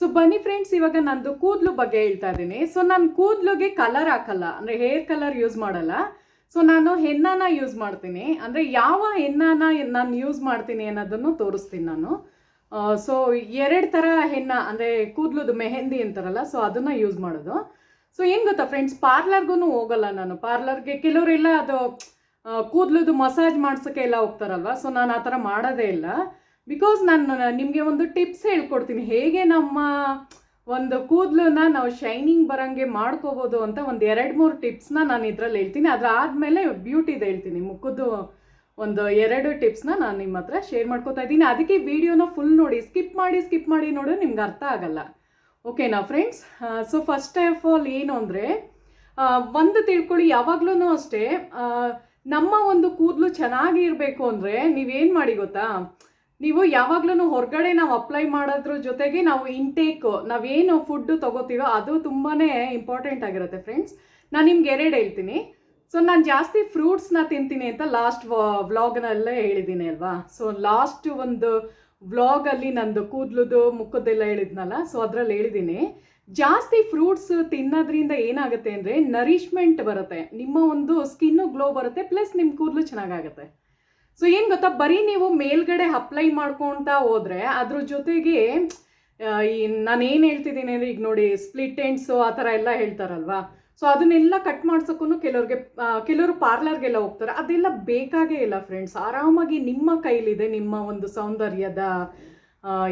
So ಬನ್ನಿ friends ಇವಾಗ ನಂದು ಕೂದಲು ಬಗ್ಗೆ ಹೇಳ್ತಾ ಇದ್ದೀನಿ. ಸೊ ನಾನು ಕೂದಲುಗೆ ಕಲರ್ ಹಾಕಲ್ಲ. ಅಂದರೆ ಹೇರ್ ಕಲರ್ ಯೂಸ್ ಮಾಡಲ್ಲ. ಸೊ ನಾನು ಹೆನ್ನಾನ ಯೂಸ್ ಮಾಡ್ತೀನಿ. ಅಂದರೆ ಯಾವ ಹೆನ್ನಾನ ನಾನು ಯೂಸ್ ಮಾಡ್ತೀನಿ ಅನ್ನೋದನ್ನು ತೋರಿಸ್ತೀನಿ ನಾನು. ಸೊ ಎರಡು ಥರ ಹೆಣ್ಣ, ಅಂದರೆ ಕೂದಲುದು ಮೆಹಂದಿ ಅಂತಾರಲ್ಲ ಸೊ ಅದನ್ನು ಯೂಸ್ ಮಾಡೋದು. ಸೊ ಏನು ಗೊತ್ತಾ ಫ್ರೆಂಡ್ಸ್ ಪಾರ್ಲರ್ಗೂ ಹೋಗಲ್ಲ ನಾನು. ಪಾರ್ಲರ್ಗೆ ಕೆಲವರೆಲ್ಲ ಅದು ಕೂದಲುದು ಮಸಾಜ್ ಮಾಡ್ಸೋಕ್ಕೆ ಎಲ್ಲ ಹೋಗ್ತಾರಲ್ವ? ಸೊ ನಾನು ಆ ಥರ ಮಾಡೋದೇ ಇಲ್ಲ. ಬಿಕಾಸ್ ನಾನು ನಿಮಗೆ ಒಂದು ಟಿಪ್ಸ್ ಹೇಳ್ಕೊಡ್ತೀನಿ. ಹೇಗೆ ನಮ್ಮ ಒಂದು ಕೂದಲನ್ನ ನಾವು ಶೈನಿಂಗ್ ಬರೋಂಗೆ ಮಾಡ್ಕೋಬೋದು ಅಂತ ಒಂದು ಎರಡು ಮೂರು ಟಿಪ್ಸ್ನ ನಾನು ಇದರಲ್ಲಿ ಹೇಳ್ತೀನಿ. ಅದಾದಮೇಲೆ ಬ್ಯೂಟಿದು ಹೇಳ್ತೀನಿ. ಮುಖದ್ದು ಒಂದು ಎರಡು ಟಿಪ್ಸ್ನ ನಾನು ನಿಮ್ಮ ಹತ್ರ ಶೇರ್ ಮಾಡ್ಕೋತಾ ಇದ್ದೀನಿ. ಅದಕ್ಕೆ ವಿಡಿಯೋನ ಫುಲ್ ನೋಡಿ ಸ್ಕಿಪ್ ಮಾಡಿ ಸ್ಕಿಪ್ ಮಾಡಿ ನೋಡಿ ನಿಮ್ಗೆ ಅರ್ಥ ಆಗಲ್ಲ. ಓಕೆನಾ friends so first of all ಏನು ಅಂದರೆ ಒಂದು ತಿಳ್ಕೊಳ್ಳಿ ಯಾವಾಗ್ಲೂ ಅಷ್ಟೇ ನಮ್ಮ ಒಂದು ಕೂದಲು ಚೆನ್ನಾಗಿ ಇರಬೇಕು ಅಂದರೆ ನೀವೇನು ಮಾಡಿ ಗೊತ್ತಾ? ನೀವು ಯಾವಾಗ್ಲೂ ಹೊರಗಡೆ ನಾವು ಅಪ್ಲೈ ಮಾಡೋದ್ರ ಜೊತೆಗೆ ನಾವು ಇಂಟೇಕ್ ನಾವೇನು ಫುಡ್ ತಗೋತೀವೋ ಅದು ತುಂಬಾ ಇಂಪಾರ್ಟೆಂಟ್ ಆಗಿರುತ್ತೆ ಫ್ರೆಂಡ್ಸ್ ನಾನು ನಿಮ್ಗೆ ಎರಡು ಹೇಳ್ತೀನಿ. ಸೊ ನಾನು ಜಾಸ್ತಿ ಫ್ರೂಟ್ಸ್ನ ತಿಂತೀನಿ ಅಂತ ಲಾಸ್ಟ್ ವ್ಲಾಗ್ನಲ್ಲೇ ಹೇಳಿದ್ದೀನಿ ಅಲ್ವಾ? ಸೊ ಲಾಸ್ಟ್ ಒಂದು ವ್ಲಾಗಲ್ಲಿ ನಂದು ಕೂದಲುದು, ಮುಖದ್ದೆಲ್ಲ ಹೇಳಿದ್ನಲ್ಲ ಸೊ ಅದರಲ್ಲಿ ಹೇಳಿದ್ದೀನಿ. ಜಾಸ್ತಿ ಫ್ರೂಟ್ಸ್ ತಿನ್ನೋದ್ರಿಂದ ಏನಾಗುತ್ತೆ ಅಂದರೆ ನರಿಷ್ಮೆಂಟ್ ಬರುತ್ತೆ. ನಿಮ್ಮ ಒಂದು ಸ್ಕಿನ್ನು ಗ್ಲೋ ಬರುತ್ತೆ ಪ್ಲಸ್ ನಿಮ್ಮ ಕೂದಲು ಚೆನ್ನಾಗಾಗುತ್ತೆ. ಸೊ ಏನು ಗೊತ್ತಾ? ಬರೀ ನೀವು ಮೇಲ್ಗಡೆ ಅಪ್ಲೈ ಮಾಡ್ಕೊತಾ ಹೋದ್ರೆ ಅದ್ರ ಜೊತೆಗೆ ಈ ನಾನು ಏನು ಹೇಳ್ತಿದ್ದೀನಿ ಅಂದರೆ ಈಗ ನೋಡಿ ಸ್ಪ್ಲಿಟ್ ಎಂಡ್ಸು ಆ ಥರ ಎಲ್ಲ ಹೇಳ್ತಾರಲ್ವಾ? ಸೊ ಅದನ್ನೆಲ್ಲ ಕಟ್ ಮಾಡ್ಸೋಕ್ಕೂ ಕೆಲವ್ರಿಗೆ ಕೆಲವರು ಪಾರ್ಲರ್ಗೆಲ್ಲ ಹೋಗ್ತಾರೆ. ಅದೆಲ್ಲ ಬೇಕಾಗೇ ಇಲ್ಲ ಫ್ರೆಂಡ್ಸ್ ಆರಾಮಾಗಿ ನಿಮ್ಮ ಕೈಲಿದೆ, ನಿಮ್ಮ ಒಂದು ಸೌಂದರ್ಯದ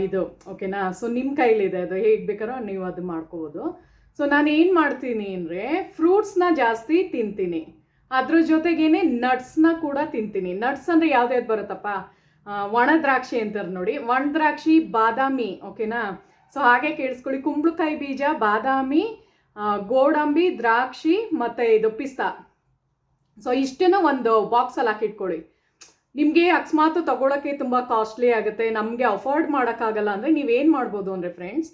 ಇದು ಓಕೆನಾ ಸೊ ನಿಮ್ಮ ಕೈಲಿದೆ ಅದು. ಹೇಗೆ ಬೇಕಾರೋ ನೀವು ಅದು ಮಾಡ್ಕೋಬೋದು. ಸೊ ನಾನು ಏನು ಮಾಡ್ತೀನಿ ಅಂದರೆ ಫ್ರೂಟ್ಸ್ನ ಜಾಸ್ತಿ ತಿಂತೀನಿ. ಅದ್ರ ಜೊತೆಗೇನೆ ನಟ್ಸ್ನ ಕೂಡ ತಿಂತೀನಿ. ನಟ್ಸ್ ಅಂದರೆ ಯಾವ್ದ್ಯಾವ್ದು ಬರುತ್ತಪ್ಪ? ಒಣ ದ್ರಾಕ್ಷಿ ಅಂತಾರೆ ನೋಡಿ. ಒಣ ದ್ರಾಕ್ಷಿ ಬಾದಾಮಿ, ಓಕೆನಾ? ಸೊ ಹಾಗೆ ಕೇಳಿಸ್ಕೊಳ್ಳಿ. ಕುಂಬಳಕಾಯಿ ಬೀಜ, ಬಾದಾಮಿ ಗೋಡಂಬಿ, ದ್ರಾಕ್ಷಿ ಮತ್ತು ಇದು ಪಿಸ್ತಾ. ಸೊ ಇಷ್ಟನ್ನು ಒಂದು ಬಾಕ್ಸಲ್ಲಿ ಹಾಕಿಟ್ಕೊಳ್ಳಿ. ನಿಮಗೆ ಅಕಸ್ಮಾತ್ ತಗೊಳಕ್ಕೆ ತುಂಬ ಕಾಸ್ಟ್ಲಿ ಆಗುತ್ತೆ. ನಮಗೆ ಅಫೋರ್ಡ್ ಮಾಡೋಕ್ಕಾಗಲ್ಲ ಅಂದರೆ ನೀವೇನು ಮಾಡ್ಬೋದು ಅಂದರೆ ಫ್ರೆಂಡ್ಸ್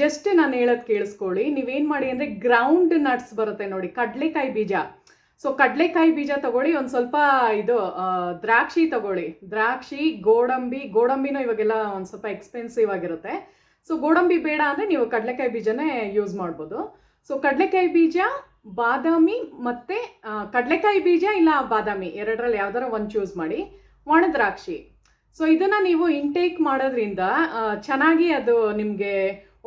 ಜಸ್ಟ್ ನಾನು ಹೇಳೋದು ಕೇಳಿಸ್ಕೊಳ್ಳಿ. ನೀವೇನು ಮಾಡಿ ಅಂದರೆ ಗ್ರೌಂಡ್ ನಟ್ಸ್ ಬರುತ್ತೆ ನೋಡಿ. ಕಡಲೆಕಾಯಿ ಬೀಜ. ಸೊ ಕಡಲೆಕಾಯಿ ಬೀಜ ತಗೊಳ್ಳಿ, ಒಂದು ಸ್ವಲ್ಪ ಇದು ದ್ರಾಕ್ಷಿ ತಗೊಳ್ಳಿ. ದ್ರಾಕ್ಷಿ, ಗೋಡಂಬಿ, ಗೋಡಂಬಿನೂ ಇವಾಗೆಲ್ಲ ಒಂದು ಸ್ವಲ್ಪ ಎಕ್ಸ್ಪೆನ್ಸಿವ್ ಆಗಿರುತ್ತೆ. ಸೊ ಗೋಡಂಬಿ ಬೇಡ ಅಂದರೆ ನೀವು ಕಡಲೆಕಾಯಿ ಬೀಜನೇ ಯೂಸ್ ಮಾಡ್ಬೋದು. ಸೊ ಕಡಲೆಕಾಯಿ ಬೀಜ, ಬಾದಾಮಿ ಮತ್ತು ಕಡಲೆಕಾಯಿ ಬೀಜ ಇಲ್ಲ ಬಾದಾಮಿ, ಎರಡರಲ್ಲಿ ಯಾವ್ದಾರ ಒಂದು ಚೂಸ್ ಮಾಡಿ. ಒಣ ದ್ರಾಕ್ಷಿ ಸೊ ಇದನ್ನು ನೀವು ಇಂಟೇಕ್ ಮಾಡೋದ್ರಿಂದ ಚೆನ್ನಾಗಿ ಅದು ನಿಮಗೆ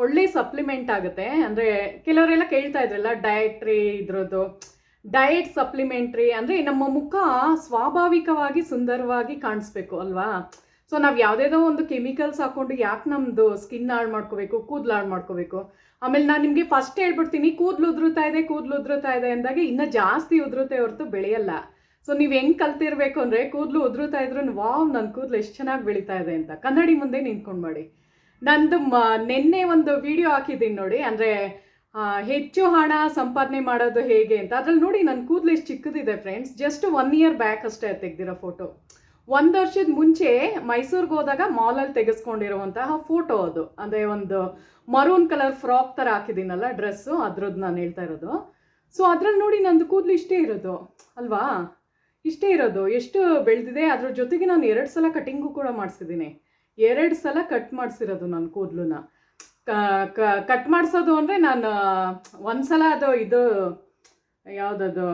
ಒಳ್ಳೆ ಸಪ್ಲಿಮೆಂಟ್ ಆಗುತ್ತೆ. ಅಂದರೆ ಕೆಲವರೆಲ್ಲ ಕೇಳ್ತಾ ಇದ್ರಲ್ಲ ಡಯಟ್ರಿ ಇದ್ರದ್ದು ಡಯಟ್ ಸಪ್ಲಿಮೆಂಟ್ರಿ ಅಂದರೆ ನಮ್ಮ ಮುಖ ಸ್ವಾಭಾವಿಕವಾಗಿ ಸುಂದರವಾಗಿ ಕಾಣಿಸ್ಬೇಕು ಅಲ್ವಾ? ಸೊ ನಾವು ಯಾವುದೇದೋ ಒಂದು ಕೆಮಿಕಲ್ಸ್ ಹಾಕ್ಕೊಂಡು ಯಾಕೆ ನಮ್ಮದು ಸ್ಕಿನ್ ಹಾಳು ಮಾಡ್ಕೋಬೇಕು, ಕೂದಲು ಹಾಳು ಮಾಡ್ಕೋಬೇಕು? ಆಮೇಲೆ ನಾನು ನಿಮಗೆ ಫಸ್ಟ್ ಹೇಳ್ಬಿಡ್ತೀನಿ, ಕೂದಲು ಉದುರುತ್ತಾ ಇದೆ, ಕೂದಲು ಉದುರುತ್ತಾ ಇದೆ ಅಂದಾಗ ಇನ್ನೂ ಜಾಸ್ತಿ ಉದುರುತ್ತೆ ಹೊರತು ಬೆಳೆಯಲ್ಲ. ಸೊ ನೀವು ಹೆಂಗೆ ಕಲ್ತಿರ್ಬೇಕು ಅಂದರೆ ಕೂದಲು ಉದುರುತ್ತಾ ಇದ್ರು ವಾವ್ ನನ್ನ ಕೂದಲು ಎಷ್ಟು ಚೆನ್ನಾಗಿ ಬೆಳೀತಾ ಇದೆ ಅಂತ. ಕನ್ನಡಿ ಮುಂದೆ ನಿಂತ್ಕೊಂಡು ಮಾಡಿ. ನಂದು ಮ, ನಿನ್ನೆ ಒಂದು ವಿಡಿಯೋ ಹಾಕಿದ್ದೀನಿ ನೋಡಿ, ಅಂದರೆ ಹೆಚ್ಚು ಹಣ ಸಂಪಾದನೆ ಮಾಡೋದು ಹೇಗೆ ಅಂತ. ಅದ್ರಲ್ಲಿ ನೋಡಿ ನನ್ನ ಕೂದಲು ಎಷ್ಟು ಚಿಕ್ಕದಿದೆ friends just one year back ಅಷ್ಟೇ ತೆಗ್ದಿರೋ ಫೋಟೋ ಒಂದು ವರ್ಷದ ಮುಂಚೆ ಮೈಸೂರಿಗೆ ಹೋದಾಗ ಮಾಲಲ್ಲಿ ತೆಗೆಸ್ಕೊಂಡಿರುವಂತಹ ಫೋಟೋ ಅದು. ಅಂದರೆ ಒಂದು ಮರೂನ್ ಕಲರ್ ಫ್ರಾಕ್ ಥರ ಹಾಕಿದ್ದೀನಲ್ಲ ಡ್ರೆಸ್ಸು ಅದ್ರದ್ದು ನಾನು ಹೇಳ್ತಾ ಇರೋದು. ಸೊ ಅದ್ರಲ್ಲಿ ನೋಡಿ ನಂದು ಕೂದಲು ಇಷ್ಟೇ ಇರೋದು. ಅಲ್ವಾ? ಇಷ್ಟೇ ಇರೋದು. ಎಷ್ಟು ಬೆಳೆದಿದೆ, ಅದ್ರ ಜೊತೆಗೆ ನಾನು ಎರಡು ಸಲ ಕಟಿಂಗು ಕೂಡ ಮಾಡಿಸಿದ್ದೀನಿ. ಎರಡು ಸಲ ಕಟ್ ಮಾಡಿಸಿರೋದು ನನ್ನ ಕೂದಲನ್ನ ಕಟ್ ಮಾಡಿಸೋದು ಅಂದರೆ ನಾನು ಒಂದು ಸಲ ಅದು ಇದು, ಯಾವುದದು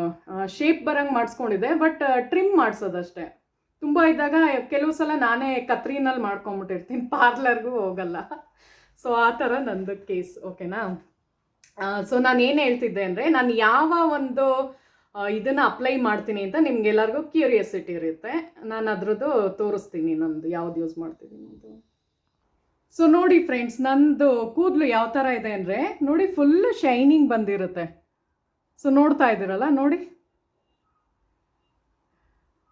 ಶೇಪ್ ಬರಂಗೆ ಮಾಡಿಸ್ಕೊಂಡಿದ್ದೆ ಬಟ್ ಟ್ರಿಮ್ ಮಾಡಿಸೋದಷ್ಟೇ ತುಂಬ ಇದ್ದಾಗ ಕೆಲವು ಸಲ ನಾನೇ ಕತ್ರಿನಲ್ಲಿ ಮಾಡ್ಕೊಂಬಿಟ್ಟಿರ್ತೀನಿ, ಪಾರ್ಲರ್ಗೂ ಹೋಗಲ್ಲ. ಸೊ ಆ ಥರ ನಂದು ಕೇಸ್ ಓಕೆನಾ ಸೊ ನಾನು ಏನು ಹೇಳ್ತಿದ್ದೆ ಅಂದರೆ, ನಾನು ಯಾವ ಒಂದು ಇದನ್ನು ಅಪ್ಲೈ ಮಾಡ್ತೀನಿ ಅಂತ ನಿಮ್ಗೆಲ್ಲರಿಗೂ ಕ್ಯೂರಿಯಾಸಿಟಿ ಇರುತ್ತೆ. ನಾನು ಅದ್ರದ್ದು ತೋರಿಸ್ತೀನಿ, ನಂದು ಯಾವ್ದು ಯೂಸ್ ಮಾಡ್ತೀನಿ ಅಂತ. ಸೊ ನೋಡಿ ಫ್ರೆಂಡ್ಸ್ ನಂದು ಕೂದಲು ಯಾವ ಥರ ಇದೆ ಅಂದರೆ, ನೋಡಿ ಫುಲ್ ಶೈನಿಂಗ್ ಬಂದಿರುತ್ತೆ. ಸೊ ನೋಡ್ತಾ ಇದ್ದೀರಲ್ಲ, ನೋಡಿ.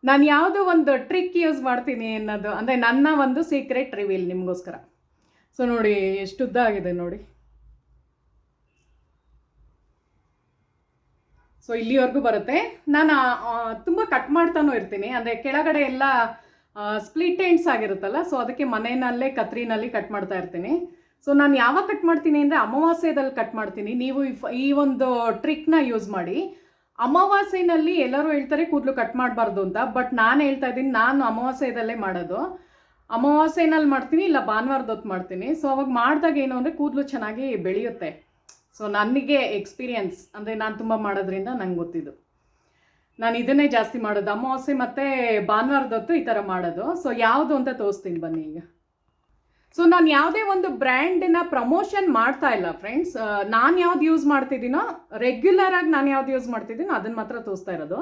ನಾನು ಯಾವುದೋ ಒಂದು ಟ್ರಿಕ್ ಯೂಸ್ ಮಾಡ್ತೀನಿ ಅನ್ನೋದು, ಅಂದರೆ ನನ್ನ ಒಂದು ಸೀಕ್ರೆಟ್ ರಿವೀಲ್ ನಿಮಗೋಸ್ಕರ. ಸೊ ನೋಡಿ ಎಷ್ಟು ಉದ್ದ ಆಗಿದೆ ನೋಡಿ. ಸೊ ಇಲ್ಲಿವರೆಗೂ ಬರುತ್ತೆ. ನಾನು ತುಂಬ ಕಟ್ ಮಾಡ್ತಾನೂ ಇರ್ತೀನಿ. ಅಂದರೆ ಕೆಳಗಡೆ ಎಲ್ಲ ಸ್ಪ್ಲಿಟ್ ಎಂಡ್ಸ್ ಆಗಿರುತ್ತಲ್ಲ ಸೊ ಅದಕ್ಕೆ ಮನೆಯಲ್ಲೇ ಕತ್ರಿನಲ್ಲಿ ಕಟ್ ಮಾಡ್ತಾ ಇರ್ತೀನಿ. ಸೊ ನಾನು ಯಾವಾಗ ಕಟ್ ಮಾಡ್ತೀನಿ ಅಂದರೆ ಅಮಾವಾಸ್ಯದಲ್ಲಿ ಕಟ್ ಮಾಡ್ತೀನಿ. ನೀವು ಈ ಒಂದು ಟ್ರಿಕ್ನ ಯೂಸ್ ಮಾಡಿ. ಅಮಾವಾಸ್ಯೆನಲ್ಲಿ ಎಲ್ಲರೂ ಹೇಳ್ತಾರೆ ಕೂದಲು ಕಟ್ ಮಾಡಬಾರ್ದು ಅಂತ ಬಟ್ ನಾನು ಹೇಳ್ತಾ ಇದ್ದೀನಿ, ನಾನು ಅಮಾವಾಸ್ಯದಲ್ಲೇ ಮಾಡೋದು. ಅಮಾವಾಸ್ಯೆನಲ್ಲಿ ಮಾಡ್ತೀನಿ, ಇಲ್ಲ ಭಾನುವಾರದ ಹೊತ್ತು ಮಾಡ್ತೀನಿ. ಸೊ ಅವಾಗ ಮಾಡಿದಾಗ ಏನು ಅಂದರೆ ಕೂದಲು ಚೆನ್ನಾಗಿ ಬೆಳೆಯುತ್ತೆ. ಸೊ ನನಗೆ ಎಕ್ಸ್ಪೀರಿಯನ್ಸ್ ಅಂದರೆ ನಾನು ತುಂಬ ಮಾಡೋದ್ರಿಂದ ನಂಗೆ ಗೊತ್ತಿದ್ದು. ನಾನು ಇದನ್ನೇ ಜಾಸ್ತಿ ಮಾಡೋದು. ಅಮಾವಾಸ್ಯೆ ಮತ್ತು ಭಾನುವಾರದೊತ್ತು ಈ ಥರ ಮಾಡೋದು. ಸೊ ಯಾವುದು ಅಂತ ತೋರಿಸ್ತೀನಿ ಬನ್ನಿ ಈಗ. ಸೊ ನಾನು ಯಾವುದೇ ಒಂದು ಬ್ರ್ಯಾಂಡಿನ ಪ್ರಮೋಷನ್ ಮಾಡ್ತಾ ಇಲ್ಲ ಫ್ರೆಂಡ್ಸ್. ನಾನು ಯಾವ್ದು ಯೂಸ್ ಮಾಡ್ತಿದ್ದೀನೋ, ರೆಗ್ಯುಲರ್ ಆಗಿ ನಾನು ಯಾವ್ದು ಯೂಸ್ ಮಾಡ್ತಿದ್ದೀನೋ ಅದನ್ನ ಮಾತ್ರ ತೋರಿಸ್ತಾ ಇರೋದು.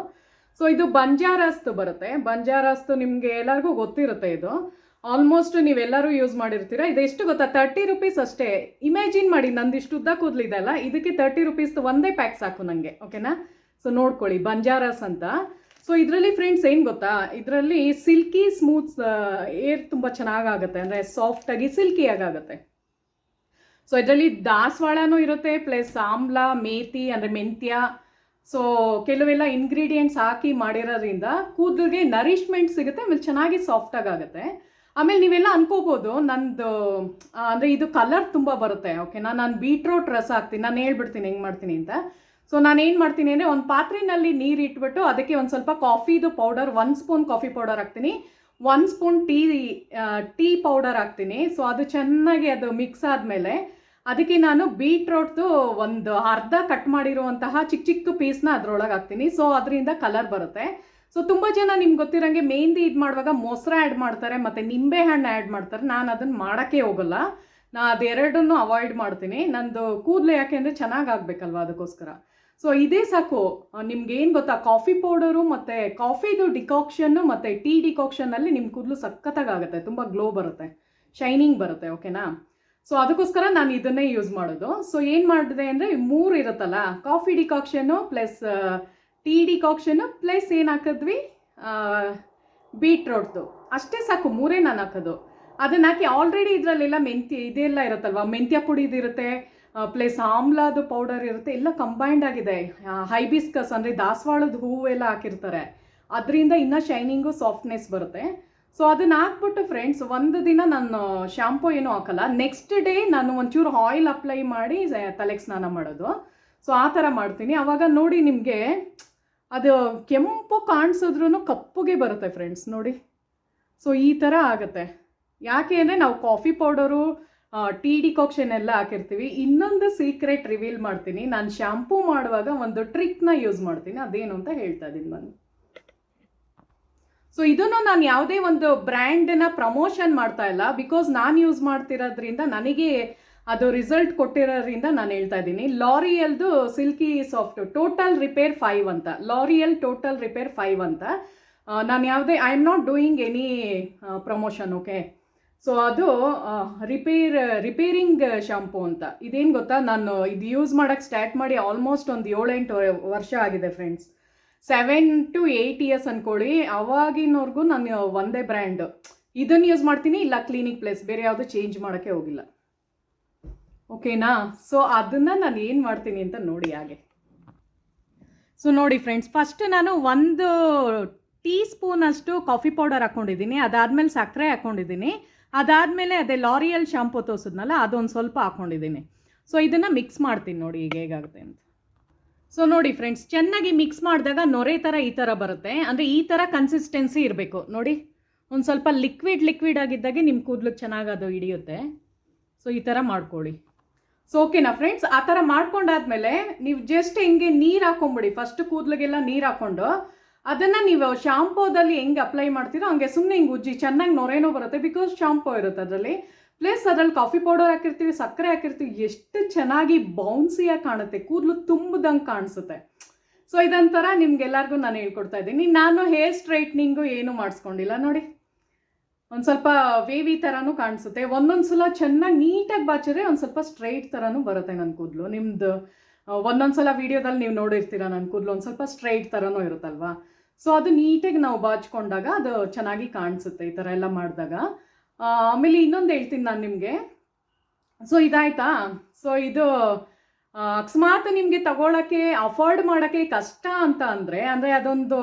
ಸೊ ಇದು ಬಂಜಾರಸ್ತು ಬರುತ್ತೆ. ಬಂಜಾರಸ್ತು ನಿಮಗೆ ಎಲ್ಲರಿಗೂ ಗೊತ್ತಿರುತ್ತೆ ಇದು. ಆಲ್ಮೋಸ್ಟ್ ನೀವೆಲ್ಲರೂ ಯೂಸ್ ಮಾಡಿರ್ತೀರಾ. ಇದು ಎಷ್ಟು ಗೊತ್ತಾ? ತರ್ಟಿ ರುಪೀಸ್ ಅಷ್ಟೇ. ಇಮ್ಯಾಜಿನ್ ಮಾಡಿ ನಂದು ಇಷ್ಟು ಉದ್ದ ಕೂದಲಿದೆ ಅಲ್ಲ? ಇದಕ್ಕೆ ತರ್ಟಿ ರುಪೀಸ್ದು ಒಂದೇ ಪ್ಯಾಕ್ ಸಾಕು ನನಗೆ ಓಕೆನಾ ಸೊ ನೋಡ್ಕೊಳ್ಳಿ, ಬಂಜಾರಸ್ ಅಂತ. ಸೊ ಇದರಲ್ಲಿ ಫ್ರೆಂಡ್ಸ್ ಏನು ಗೊತ್ತಾ? ಇದರಲ್ಲಿ ಸಿಲ್ಕಿ ಸ್ಮೂತ್ ಏರ್ ತುಂಬ ಚೆನ್ನಾಗಾಗುತ್ತೆ. ಅಂದರೆ ಸಾಫ್ಟಾಗಿ ಸಿಲ್ಕಿ ಆಗುತ್ತೆ ಸೊ ಇದರಲ್ಲಿ ದಾಸವಾಳನೂ ಇರುತ್ತೆ ಪ್ಲಸ್ ಆಮ್ಲ, ಮೇತಿ, ಅಂದರೆ ಮೆಂತ್ಯ. ಸೊ ಕೆಲವೆಲ್ಲ ಇಂಗ್ರೀಡಿಯೆಂಟ್ಸ್ ಹಾಕಿ ಮಾಡಿರೋದ್ರಿಂದ ಕೂದಲಿಗೆ ನರಿಷ್ಮೆಂಟ್ ಸಿಗುತ್ತೆ, ಆಮೇಲೆ ಚೆನ್ನಾಗಿ ಸಾಫ್ಟಾಗಿ ಆಗುತ್ತೆ ಆಮೇಲೆ ನೀವೆಲ್ಲ ಅನ್ಕೋಬೋದು, ನಂದು ಅಂದರೆ ಇದು ಕಲರ್ ತುಂಬ ಬರುತ್ತೆ ಓಕೆನಾ ನಾನು ಬೀಟ್ರೋಟ್ ರಸ ಹಾಕ್ತೀನಿ, ನಾನು ಹೇಳ್ಬಿಡ್ತೀನಿ, ಹೆಂಗೆ ಮಾಡ್ತೀನಿ ಅಂತ. ಸೊ ನಾನು ಏನು ಮಾಡ್ತೀನಿ ಅಂದರೆ ಒಂದು ಪಾತ್ರೆಯಲ್ಲಿ ನೀರು ಇಟ್ಬಿಟ್ಟು ಅದಕ್ಕೆ ಒಂದು ಸ್ವಲ್ಪ ಕಾಫಿದು powder one spoon coffee powder ಹಾಕ್ತೀನಿ. One spoon tea tea powder ಹಾಕ್ತೀನಿ. ಸೊ ಅದು ಚೆನ್ನಾಗಿ ಅದು ಮಿಕ್ಸ್ ಆದಮೇಲೆ ಅದಕ್ಕೆ ನಾನು ಬೀಟ್ರೋಟ್ದು ಒಂದು ಅರ್ಧ ಕಟ್ ಮಾಡಿರುವಂತಹ ಚಿಕ್ಕ ಚಿಕ್ಕ ಪೀಸ್ನ ಅದರೊಳಗೆ ಹಾಕ್ತೀನಿ. ಸೊ ಅದರಿಂದ ಕಲರ್ ಬರುತ್ತೆ. ಸೊ ತುಂಬ ಜನ ನಿಮ್ಗೆ ಗೊತ್ತಿರೋಂಗೆ ಮೆಹಂದಿ ಇದು ಮಾಡುವಾಗ ಮೊಸರು ಆ್ಯಡ್ ಮಾಡ್ತಾರೆ, ಮತ್ತು ನಿಂಬೆ ಹಣ್ಣು ಆ್ಯಡ್ ಮಾಡ್ತಾರೆ. ನಾನು ಅದನ್ನು ಮಾಡೋಕ್ಕೆ ಹೋಗಲ್ಲ. ನಾ ಅದೆರಡನ್ನೂ ಅವಾಯ್ಡ್ ಮಾಡ್ತೀನಿ. ನಂದು ಕೂದಲು ಯಾಕೆಂದರೆ ಅಂದರೆ ಚೆನ್ನಾಗಿ ಆಗಬೇಕಲ್ವ ಅದಕ್ಕೋಸ್ಕರ. ಸೊ ಇದೇ ಸಾಕು. ನಿಮ್ಗೆ ಏನು ಗೊತ್ತಾ? ಕಾಫಿ ಪೌಡರು ಮತ್ತು ಕಾಫಿದು ಡಿಕಾಕ್ಷನ್ನು ಮತ್ತು ಟೀ ಡಿಕಾಕ್ಷನಲ್ಲಿ ನಿಮ್ಮ ಕೂದಲು ಸಖತ್ತಾಗುತ್ತೆ ತುಂಬ ಗ್ಲೋ ಬರುತ್ತೆ. ಶೈನಿಂಗ್ ಬರುತ್ತೆ, ಓಕೆನಾ? ಸೊ ಅದಕ್ಕೋಸ್ಕರ ನಾನು ಇದನ್ನೇ ಯೂಸ್ ಮಾಡೋದು. ಸೊ ಏನು ಮಾಡಿದೆ ಅಂದರೆ, ಮೂರು ಇರುತ್ತಲ್ಲ? Coffee decoction plus tea decoction plus ಏನು ಹಾಕಿದ್ವಿ? ಬೀಟ್ರೋಟ್ದು. ಅಷ್ಟೇ ಸಾಕು, ಮೂರೇ ನಾನು ಹಾಕೋದು. ಅದನ್ನ ಹಾಕಿ ಆಲ್ರೆಡಿ ಇದರಲ್ಲೆಲ್ಲ ಮೆಂತ್ಯ, ಇದೆಲ್ಲ ಇರುತ್ತಲ್ವ? ಮೆಂತ್ಯ ಪುಡಿದಿರುತ್ತೆ ಪ್ಲಸ್ ಆಮ್ಲಾದು ಪೌಡರ್ ಇರುತ್ತೆ. ಎಲ್ಲ ಕಂಬೈಂಡ್ ಆಗಿದೆ. ಹೈಬಿಸ್ಕಸ್ ಅಂದರೆ ದಾಸವಾಳದ ಹೂವೆಲ್ಲ ಹಾಕಿರ್ತಾರೆ. ಅದರಿಂದ ಇನ್ನೂ ಶೈನಿಂಗು ಸಾಫ್ಟ್ನೆಸ್ ಬರುತ್ತೆ. ಸೊ ಅದನ್ನ ಹಾಕ್ಬಿಟ್ಟು ಫ್ರೆಂಡ್ಸ್ ಒಂದು ದಿನ ನಾನು ಶಾಂಪೂ ಏನೂ ಹಾಕಲ್ಲ. ನೆಕ್ಸ್ಟ್ ಡೇ ನಾನು ಒಂಚೂರು ಆಯಿಲ್ ಅಪ್ಲೈ ಮಾಡಿ ತಲೆಗೆ ಸ್ನಾನ ಮಾಡೋದು. ಸೊ ಆ ಥರ ಮಾಡ್ತೀನಿ. ಆವಾಗ ನೋಡಿ ನಿಮಗೆ ಅದು ಕೆಂಪು ಕಾಣಿಸಿದ್ರೂ ಕಪ್ಪುಗೆ ಬರುತ್ತೆ ಫ್ರೆಂಡ್ಸ್ ನೋಡಿ. ಸೊ ಈ ಥರ ಆಗುತ್ತೆ. ಯಾಕೆ ಅಂದರೆ ನಾವು ಕಾಫಿ ಪೌಡರು ಟೀ ಡಿಕಾಕ್ಷನ್ ಎಲ್ಲ ಹಾಕಿರ್ತೀವಿ. ಇನ್ನೊಂದು ಸೀಕ್ರೆಟ್ ರಿವೀಲ್ ಮಾಡ್ತೀನಿ. ನಾನು ಶಾಂಪೂ ಮಾಡುವಾಗ ಒಂದು ಟ್ರಿಕ್ನ ಯೂಸ್ ಮಾಡ್ತೀನಿ. ಅದೇನು ಅಂತ ಹೇಳ್ತಾ ಇದ್ದೀನಿ ನಾನು ಸೊ ಇದನ್ನು ನಾನು ಯಾವುದೇ ಒಂದು ಬ್ರ್ಯಾಂಡನ್ನ ಪ್ರಮೋಷನ್ ಮಾಡ್ತಾ ಇಲ್ಲ. ಬಿಕಾಸ್ ನಾನು ಯೂಸ್ ಮಾಡ್ತಿರೋದ್ರಿಂದ ನನಗೆ ಅದು ರಿಸಲ್ಟ್ ಕೊಟ್ಟಿರೋದ್ರಿಂದ ನಾನು ಹೇಳ್ತಾ ಇದ್ದೀನಿ ಲಾರಿಯಲ್ದು silky soft total repair five ಅಂತ. ಲಾರಿಯಲ್ ಟೋಟಲ್ ರಿಪೇರ್ ಫೈವ್ ಅಂತ. ನಾನು ಯಾವುದೇ I am not doing any promotion okay so ಅದು ರಿಪೇರ್ ರಿಪೇರಿಂಗ್ ಶಾಂಪೂ ಅಂತ. ಇದೇನು ಗೊತ್ತಾ? ನಾನು ಇದು ಯೂಸ್ ಮಾಡೋಕ್ಕೆ ಸ್ಟಾರ್ಟ್ ಮಾಡಿ ಆಲ್ಮೋಸ್ಟ್ ಒಂದು ಏಳೆಂಟು ವರ್ಷ ಆಗಿದೆ friends seven to eight years ಅಂದ್ಕೊಳ್ಳಿ ಅವಾಗಿನವ್ರಿಗೂ ನಾನು ಒಂದೇ ಬ್ರ್ಯಾಂಡ್ ಇದನ್ನು ಯೂಸ್ ಮಾಡ್ತೀನಿ, ಇಲ್ಲ ಕ್ಲಿನಿಕ್ ಪ್ಲೇಸ್ ಬೇರೆ ಯಾವುದು ಚೇಂಜ್ ಮಾಡೋಕ್ಕೆ ಹೋಗಿಲ್ಲ. ಓಕೆನಾ ಸೊ ಅದನ್ನು ನಾನು ಏನು ಮಾಡ್ತೀನಿ ಅಂತ ನೋಡಿ ಹಾಗೆ. ಸೊ ನೋಡಿ ಫ್ರೆಂಡ್ಸ್ ಫಸ್ಟ್ ನಾನು ಒಂದು ಟೀ ಸ್ಪೂನಷ್ಟು ಕಾಫಿ ಪೌಡರ್ ಹಾಕ್ಕೊಂಡಿದ್ದೀನಿ ಅದಾದಮೇಲೆ ಸಕ್ಕರೆ ಹಾಕ್ಕೊಂಡಿದ್ದೀನಿ ಅದಾದಮೇಲೆ ಅದೇ ಲಾರಿಯಲ್ ಶಾಂಪೂ ತೋರಿಸಿದ್ನಲ್ಲ, ಅದೊಂದು ಸ್ವಲ್ಪ ಹಾಕ್ಕೊಂಡಿದ್ದೀನಿ ಸೊ ಇದನ್ನು ಮಿಕ್ಸ್ ಮಾಡ್ತೀನಿ ನೋಡಿ ಈಗ ಹೇಗಾಗುತ್ತೆ ಅಂತ. ಸೊ ನೋಡಿ ಫ್ರೆಂಡ್ಸ್ ಚೆನ್ನಾಗಿ ಮಿಕ್ಸ್ ಮಾಡಿದಾಗ ನೊರೆ ಥರ ಈ ಥರ ಬರುತ್ತೆ. ಅಂದರೆ ಈ ಥರ ಕನ್ಸಿಸ್ಟೆನ್ಸಿ ಇರಬೇಕು. ನೋಡಿ, ಒಂದು ಸ್ವಲ್ಪ ಲಿಕ್ವಿಡ್ ಲಿಕ್ವಿಡ್ ಆಗಿದ್ದಾಗೆ ನಿಮ್ಮ ಕೂದಲಿಗೆ ಚೆನ್ನಾಗಿ ಅದು ಹಿಡಿಯುತ್ತೆ. ಸೊ ಈ ಥರ ಮಾಡ್ಕೊಳ್ಳಿ. ಸೊ ಓಕೆನಾ ಫ್ರೆಂಡ್ಸ್ ಆ ಥರ ಮಾಡ್ಕೊಂಡಾದ್ಮೇಲೆ ನೀವು ಜಸ್ಟ್ ಹಿಂಗೆ ನೀರು ಹಾಕೊಂಬಿಡಿ. ಫಸ್ಟ್ ಕೂದಲಿಗೆಲ್ಲ ನೀರು ಹಾಕೊಂಡು ಅದನ್ನು ನೀವು ಶಾಂಪೂದಲ್ಲಿ ಹೆಂಗೆ ಅಪ್ಲೈ ಮಾಡ್ತೀರೋ ಹಂಗೆ ಸುಮ್ಮನೆ ಹಿಂಗೆ ಉಜ್ಜಿ, ಚೆನ್ನಾಗಿ ನೊರೇನೋ ಬರುತ್ತೆ ಬಿಕಾಸ್ ಶಾಂಪೋ ಇರುತ್ತೆ ಅದರಲ್ಲಿ. ಪ್ಲಸ್ ಅದ್ರಲ್ಲಿ ಕಾಫಿ ಪೌಡರ್ ಹಾಕಿರ್ತೀವಿ, ಸಕ್ಕರೆ ಹಾಕಿರ್ತೀವಿ, ಎಷ್ಟು ಚೆನ್ನಾಗಿ ಬೌನ್ಸಿಯಾಗಿ ಕಾಣುತ್ತೆ, ಕೂದಲು ತುಂಬದಂಗೆ ಕಾಣಿಸುತ್ತೆ. ಸೊ ಇದೊಂಥರ ನಿಮ್ಗೆಲ್ಲರಿಗೂ ನಾನು ಹೇಳ್ಕೊಡ್ತಾ ಇದ್ದೀನಿ. ನಾನು ಹೇರ್ ಸ್ಟ್ರೈಟ್ನಿಂಗು ಏನು ಮಾಡಿಸ್ಕೊಂಡಿಲ್ಲ, ನೋಡಿ. ಒಂದು ಸ್ವಲ್ಪ ವೇವಿ ಥರನೂ ಕಾಣಿಸುತ್ತೆ. ಒಂದೊಂದು ಸಲ ಚೆನ್ನಾಗಿ ನೀಟಾಗಿ ಬಾಚಿದ್ರೆ ಒಂದು ಸ್ವಲ್ಪ ಸ್ಟ್ರೈಟ್ ಥರನೂ ಬರುತ್ತೆ ನನ್ನ ಕೂದಲು. ನಿಮ್ಮದು ಒಂದೊಂದು ಸಲ ವೀಡಿಯೋದಲ್ಲಿ ನೀವು ನೋಡಿರ್ತೀರ ನನ್ನ ಕೂದಲು, ಒಂದು ಸ್ವಲ್ಪ ಸ್ಟ್ರೈಟ್ ಥರನೂ ಇರುತ್ತಲ್ವಾ? ಸೊ ಅದು ನೀಟಾಗಿ ನಾವು ಬಾಚ್ಕೊಂಡಾಗ ಅದು ಚೆನ್ನಾಗಿ ಕಾಣಿಸುತ್ತೆ ಈ ಥರ ಎಲ್ಲ ಮಾಡಿದಾಗ. ಆಮೇಲೆ ಇನ್ನೊಂದು ಹೇಳ್ತೀನಿ ನಾನು ನಿಮಗೆ. ಸೊ ಇದಾಯ್ತಾ? ಸೊ ಇದು ಅಕಸ್ಮಾತ್ ನಿಮಗೆ ತಗೊಳಕ್ಕೆ, ಅಫೋರ್ಡ್ ಮಾಡೋಕ್ಕೆ ಕಷ್ಟ ಅಂತ ಅಂದರೆ ಅಂದರೆ ಅದೊಂದು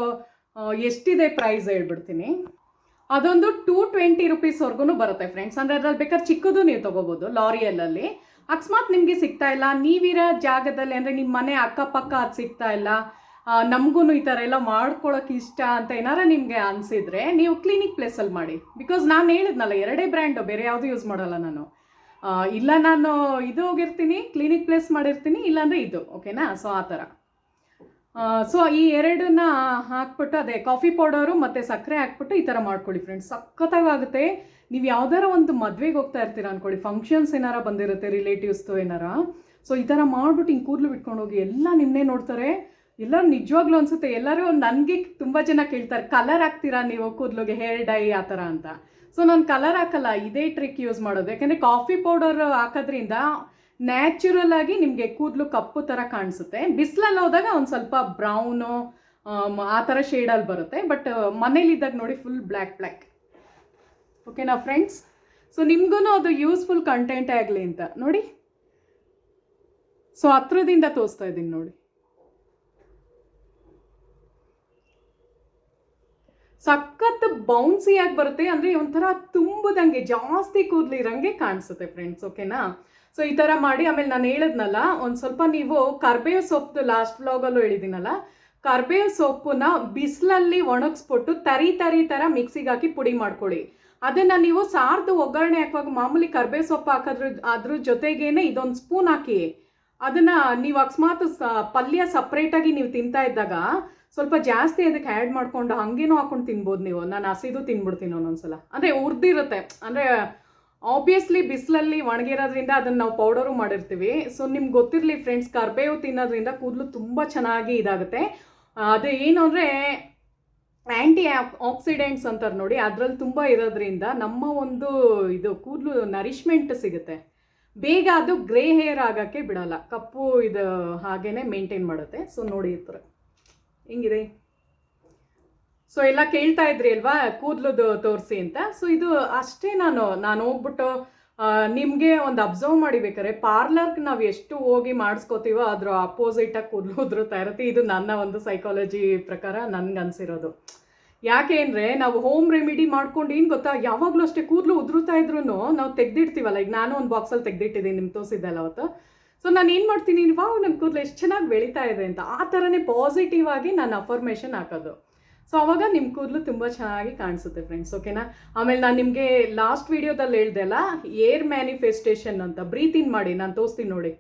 ಎಷ್ಟಿದೆ ಪ್ರೈಸ್ ಹೇಳ್ಬಿಡ್ತೀನಿ. ಅದೊಂದು ಟೂ ಟ್ವೆಂಟಿ ರುಪೀಸ್ವರೆಗೂ ಬರುತ್ತೆ ಫ್ರೆಂಡ್ಸ್ ಅಂದರೆ ಅದ್ರಲ್ಲಿ ಬೇಕಾದ್ರೆ ಚಿಕ್ಕದು ನೀವು ತೊಗೋಬೋದು ಲಾರಿಯಲ್ಲಲ್ಲಿ. ಅಕಸ್ಮಾತ್ ನಿಮಗೆ ಸಿಗ್ತಾ ಇಲ್ಲ, ನೀವಿರೋ ಜಾಗದಲ್ಲಿ ಅಂದರೆ ನಿಮ್ಮ ಮನೆ ಅಕ್ಕಪಕ್ಕ ಅದು ಸಿಗ್ತಾ ಇಲ್ಲ ನಮಗೂ ಈ ಥರ ಎಲ್ಲ ಮಾಡ್ಕೊಳಕ್ಕೆ ಇಷ್ಟ ಅಂತ ಏನಾರ ನಿಮಗೆ ಅನಿಸಿದ್ರೆ ನೀವು ಕ್ಲಿನಿಕ್ ಪ್ಲೇಸಲ್ಲಿ ಮಾಡಿ. ಬಿಕಾಸ್ ನಾನು ಹೇಳಿದ್ನಲ್ಲ, ಎರಡೇ ಬ್ರ್ಯಾಂಡು ಬೇರೆ ಯಾವುದು ಯೂಸ್ ಮಾಡಲ್ಲ ನಾನು. ಇಲ್ಲ ನಾನು ಇದು ಹೋಗಿರ್ತೀನಿ ಕ್ಲಿನಿಕ್ ಪ್ಲೇಸ್ ಮಾಡಿರ್ತೀನಿ, ಇಲ್ಲಾಂದರೆ ಇದು ಓಕೆನಾ ಸೊ ಆ ಥರ. ಸೊ ಈ ಎರಡನ್ನ ಹಾಕ್ಬಿಟ್ಟು ಅದೇ ಕಾಫಿ ಪೌಡರು ಮತ್ತು ಸಕ್ಕರೆ ಹಾಕ್ಬಿಟ್ಟು ಈ ಥರ ಮಾಡ್ಕೊಳ್ಳಿ ಫ್ರೆಂಡ್ಸ್ ಸಖತ್ತಾಗುತ್ತೆ ನೀವು ಯಾವ್ದಾರ ಒಂದು ಮದುವೆಗೆ ಹೋಗ್ತಾ ಇರ್ತೀರ ಅನ್ಕೊಳ್ಳಿ. ಫಂಕ್ಷನ್ಸ್ ಏನಾರ ಬಂದಿರುತ್ತೆ ರಿಲೇಟಿವ್ಸ್ದು ಏನಾರ. ಸೊ ಈ ಥರ ಮಾಡ್ಬಿಟ್ಟು ಹಿಂಗೆ ಕೂದಲು ಬಿಟ್ಕೊಂಡು ಹೋಗಿ ಎಲ್ಲ ನಿಮ್ಮನ್ನೇ ನೋಡ್ತಾರೆ. ಎಲ್ಲರೂ ನಿಜವಾಗ್ಲೂ ಅನ್ಸುತ್ತೆ. ಎಲ್ಲರೂ ನನಗೆ ತುಂಬ ಜನ ಕೇಳ್ತಾರೆ ಕಲರ್ ಹಾಕ್ತೀರಾ ನೀವು? ಕೂದಲಿಗೆ ಹೇರ್ ಡೈ ಆ ಥರ ಅಂತ. ಸೊ ನಾನು ಕಲರ್ ಹಾಕಲ್ಲ, ಇದೇ ಟ್ರಿಕ್ ಯೂಸ್ ಮಾಡೋದು. ಯಾಕೆಂದರೆ ಕಾಫಿ ಪೌಡರ್ ಹಾಕೋದ್ರಿಂದ ನ್ಯಾಚುರಲ್ ಆಗಿ ನಿಮಗೆ ಕೂದಲು ಕಪ್ಪು ಥರ ಕಾಣಿಸುತ್ತೆ. ಬಿಸಿಲಲ್ಲಿ ಹೋದಾಗ ಒಂದು ಸ್ವಲ್ಪ ಬ್ರೌನು ಆ ಥರ ಶೇಡಲ್ಲಿ ಬರುತ್ತೆ. ಬಟ್ ಮನೇಲಿದ್ದಾಗ ನೋಡಿ ಫುಲ್ ಬ್ಲ್ಯಾಕ್ ಬ್ಲ್ಯಾಕ್ ಓಕೆನಾ ಫ್ರೆಂಡ್ಸ್ ಸೊ ನಿಮ್ಗೂ ಅದು ಯೂಸ್ಫುಲ್ ಕಂಟೆಂಟೇ ಆಗಲಿ ಅಂತ. ನೋಡಿ. ಸೊ ಹತ್ರದಿಂದ ತೋರಿಸ್ತಾ ಇದ್ದೀನಿ ನೋಡಿ. ಸಖತ್ ಬೌನ್ಸಿಯಾಗಿ ಬರುತ್ತೆ. ಅಂದರೆ ಒಂಥರ ತುಂಬದಂಗೆ ಜಾಸ್ತಿ ಕೂದ್ಲಿರಂಗೆ ಕಾಣಿಸುತ್ತೆ ಫ್ರೆಂಡ್ಸ್ ಓಕೆನಾ ಸೊ ಈ ಥರ ಮಾಡಿ ಆಮೇಲೆ ನಾನು ಹೇಳಿದ್ನಲ್ಲ, ಒಂದು ಸ್ವಲ್ಪ ನೀವು ಕರ್ಬೇವು ಸೊಪ್ಪು ಲಾಸ್ಟ್ ವ್ಲಾಗಲ್ಲೂ ಹೇಳಿದ್ದೀನಲ್ಲ, ಕರ್ಬೇವು ಸೊಪ್ಪನ್ನ ಬಿಸಿಲಲ್ಲಿ ಒಣಗಿಸ್ಬಿಟ್ಟು ತರಿ ತರಿ ಥರ ಮಿಕ್ಸಿಗೆ ಹಾಕಿ ಪುಡಿ ಮಾಡ್ಕೊಳ್ಳಿ. ಅದನ್ನು ನೀವು ಸಾರ್ದು ಒಗ್ಗರಣೆ ಹಾಕುವಾಗ ಮಾಮೂಲಿ ಕರ್ಬೇವು ಸೊಪ್ಪು ಹಾಕೋದ್ರ, ಅದ್ರ ಜೊತೆಗೇನೆ ಇದೊಂದು ಸ್ಪೂನ್ ಹಾಕಿ, ಅದನ್ನು ನೀವು ಅಕಸ್ಮಾತ್ ಪಲ್ಯ ಸಪ್ರೇಟಾಗಿ ನೀವು ತಿಂತಾ ಇದ್ದಾಗ ಸ್ವಲ್ಪ ಜಾಸ್ತಿ ಅದಕ್ಕೆ ಆ್ಯಡ್ ಮಾಡಿಕೊಂಡು ಹಾಗೇನೋ ಹಾಕೊಂಡು ತಿನ್ಬೋದು ನೀವು. ನಾನು ಹಸಿದು ತಿನ್ಬಿಡ್ತೀನಿ ಒಂದೊಂದ್ಸಲ. ಅಂದರೆ ಉರ್ದಿರುತ್ತೆ. ಅಂದರೆ ಆಬ್ವಿಯಸ್ಲಿ ಬಿಸಿಲಲ್ಲಿ ಒಣಗಿರೋದ್ರಿಂದ ಅದನ್ನು ನಾವು ಪೌಡರು ಮಾಡಿರ್ತೀವಿ. ಸೊ ನಿಮ್ಗೆ ಗೊತ್ತಿರಲಿ ಫ್ರೆಂಡ್ಸ್ ಕರ್ಬೇವು ತಿನ್ನೋದ್ರಿಂದ ಕೂದಲು ತುಂಬ ಚೆನ್ನಾಗಿ ಇದಾಗುತ್ತೆ. ಅದು ಏನು ಅಂದರೆ ಆ್ಯಂಟಿ ಆಕ್ಸಿಡೆಂಟ್ಸ್ ಅಂತಾರೆ ನೋಡಿ, ಅದರಲ್ಲಿ ತುಂಬ ಇರೋದ್ರಿಂದ ನಮ್ಮ ಒಂದು ಇದು ಕೂದಲು ನರಿಷ್ಮೆಂಟ್ ಸಿಗುತ್ತೆ. ಬೇಗ ಅದು ಗ್ರೇ ಹೇರ್ ಆಗೋಕ್ಕೆ ಬಿಡೋಲ್ಲ. ಕಪ್ಪು ಇದು ಹಾಗೇ ಮೇಂಟೈನ್ ಮಾಡುತ್ತೆ. ಸೊ ನೋಡಿ ಈ ಥರ. ಹೆಂಗಿದೆ? ಸೊ ಎಲ್ಲ ಕೇಳ್ತಾ ಇದ್ರಿ ಅಲ್ವಾ? ಕೂದಲುದು ತೋರಿಸಿ ಅಂತ. ಸೊ ಇದು ಅಷ್ಟೇ ನಾನು ನಾನು ಹೋಗ್ಬಿಟ್ಟು ನಿಮಗೆ ಒಂದು ಅಬ್ಸರ್ವ್ ಮಾಡಿಬೇಕಾರೆ ಪಾರ್ಲರ್ಗೆ ನಾವು ಎಷ್ಟು ಹೋಗಿ ಮಾಡಿಸ್ಕೋತೀವೋ ಅದ್ರ ಅಪೋಸಿಟಾಗಿ ಕೂದಲು ಉದುರುತ್ತಾ ಇರುತ್ತೆ. ಇದು ನನ್ನ ಒಂದು ಸೈಕಾಲಜಿ ಪ್ರಕಾರ ನನ್ಗೆ ಅನ್ಸಿರೋದು. ಯಾಕೆ ಅಂದರೆ, ನಾವು ಹೋಮ್ ರೆಮಿಡಿ ಮಾಡ್ಕೊಂಡು ಏನು ಗೊತ್ತಾ? ಯಾವಾಗಲೂ ಅಷ್ಟೇ ಕೂದಲು ಉದುರುತ್ತಾ ಇದ್ರೂ ನಾವು ತೆಗ್ದಿಡ್ತೀವಲ್ಲ. ಈಗ ನಾನು ಒಂದು ಬಾಕ್ಸಲ್ಲಿ ತೆಗೆದಿಟ್ಟಿದ್ದೀನಿ, ನಿಮ್ಗೆ ತೋರಿಸಿದ್ದಲ್ಲ ಅವತ್ತು. ಸೊ ನಾನು ಏನು ಮಾಡ್ತೀನಿ? ವಾವ್ ನನ್ನ ಕೂದಲು ಎಷ್ಟು ಚೆನ್ನಾಗಿ ಬೆಳೀತಾ ಇದೆ ಅಂತ. ಆ ಥರನೇ ಪಾಸಿಟಿವ್ ಆಗಿ ನಾನು ಅಫರ್ಮೇಷನ್ ಹಾಕೋದು. ಸೊ ಅವಾಗ ನಿಮ್ಮ ಕೂದಲು ತುಂಬ ಚೆನ್ನಾಗಿ ಕಾಣಿಸುತ್ತೆ ಫ್ರೆಂಡ್ಸ್ ಓಕೆನಾ ಆಮೇಲೆ ನಾನು ನಿಮಗೆ ಲಾಸ್ಟ್ ವಿಡಿಯೋದಲ್ಲಿ ಹೇಳ್ದೆ ಅಲ್ಲ, ಏರ್ ಮ್ಯಾನಿಫೆಸ್ಟೇಷನ್ ಅಂತ. ಬ್ರೀತ್ ಮಾಡಿ, ನಾನು ತೋರಿಸ್ತೀನಿ ನೋಡಿ.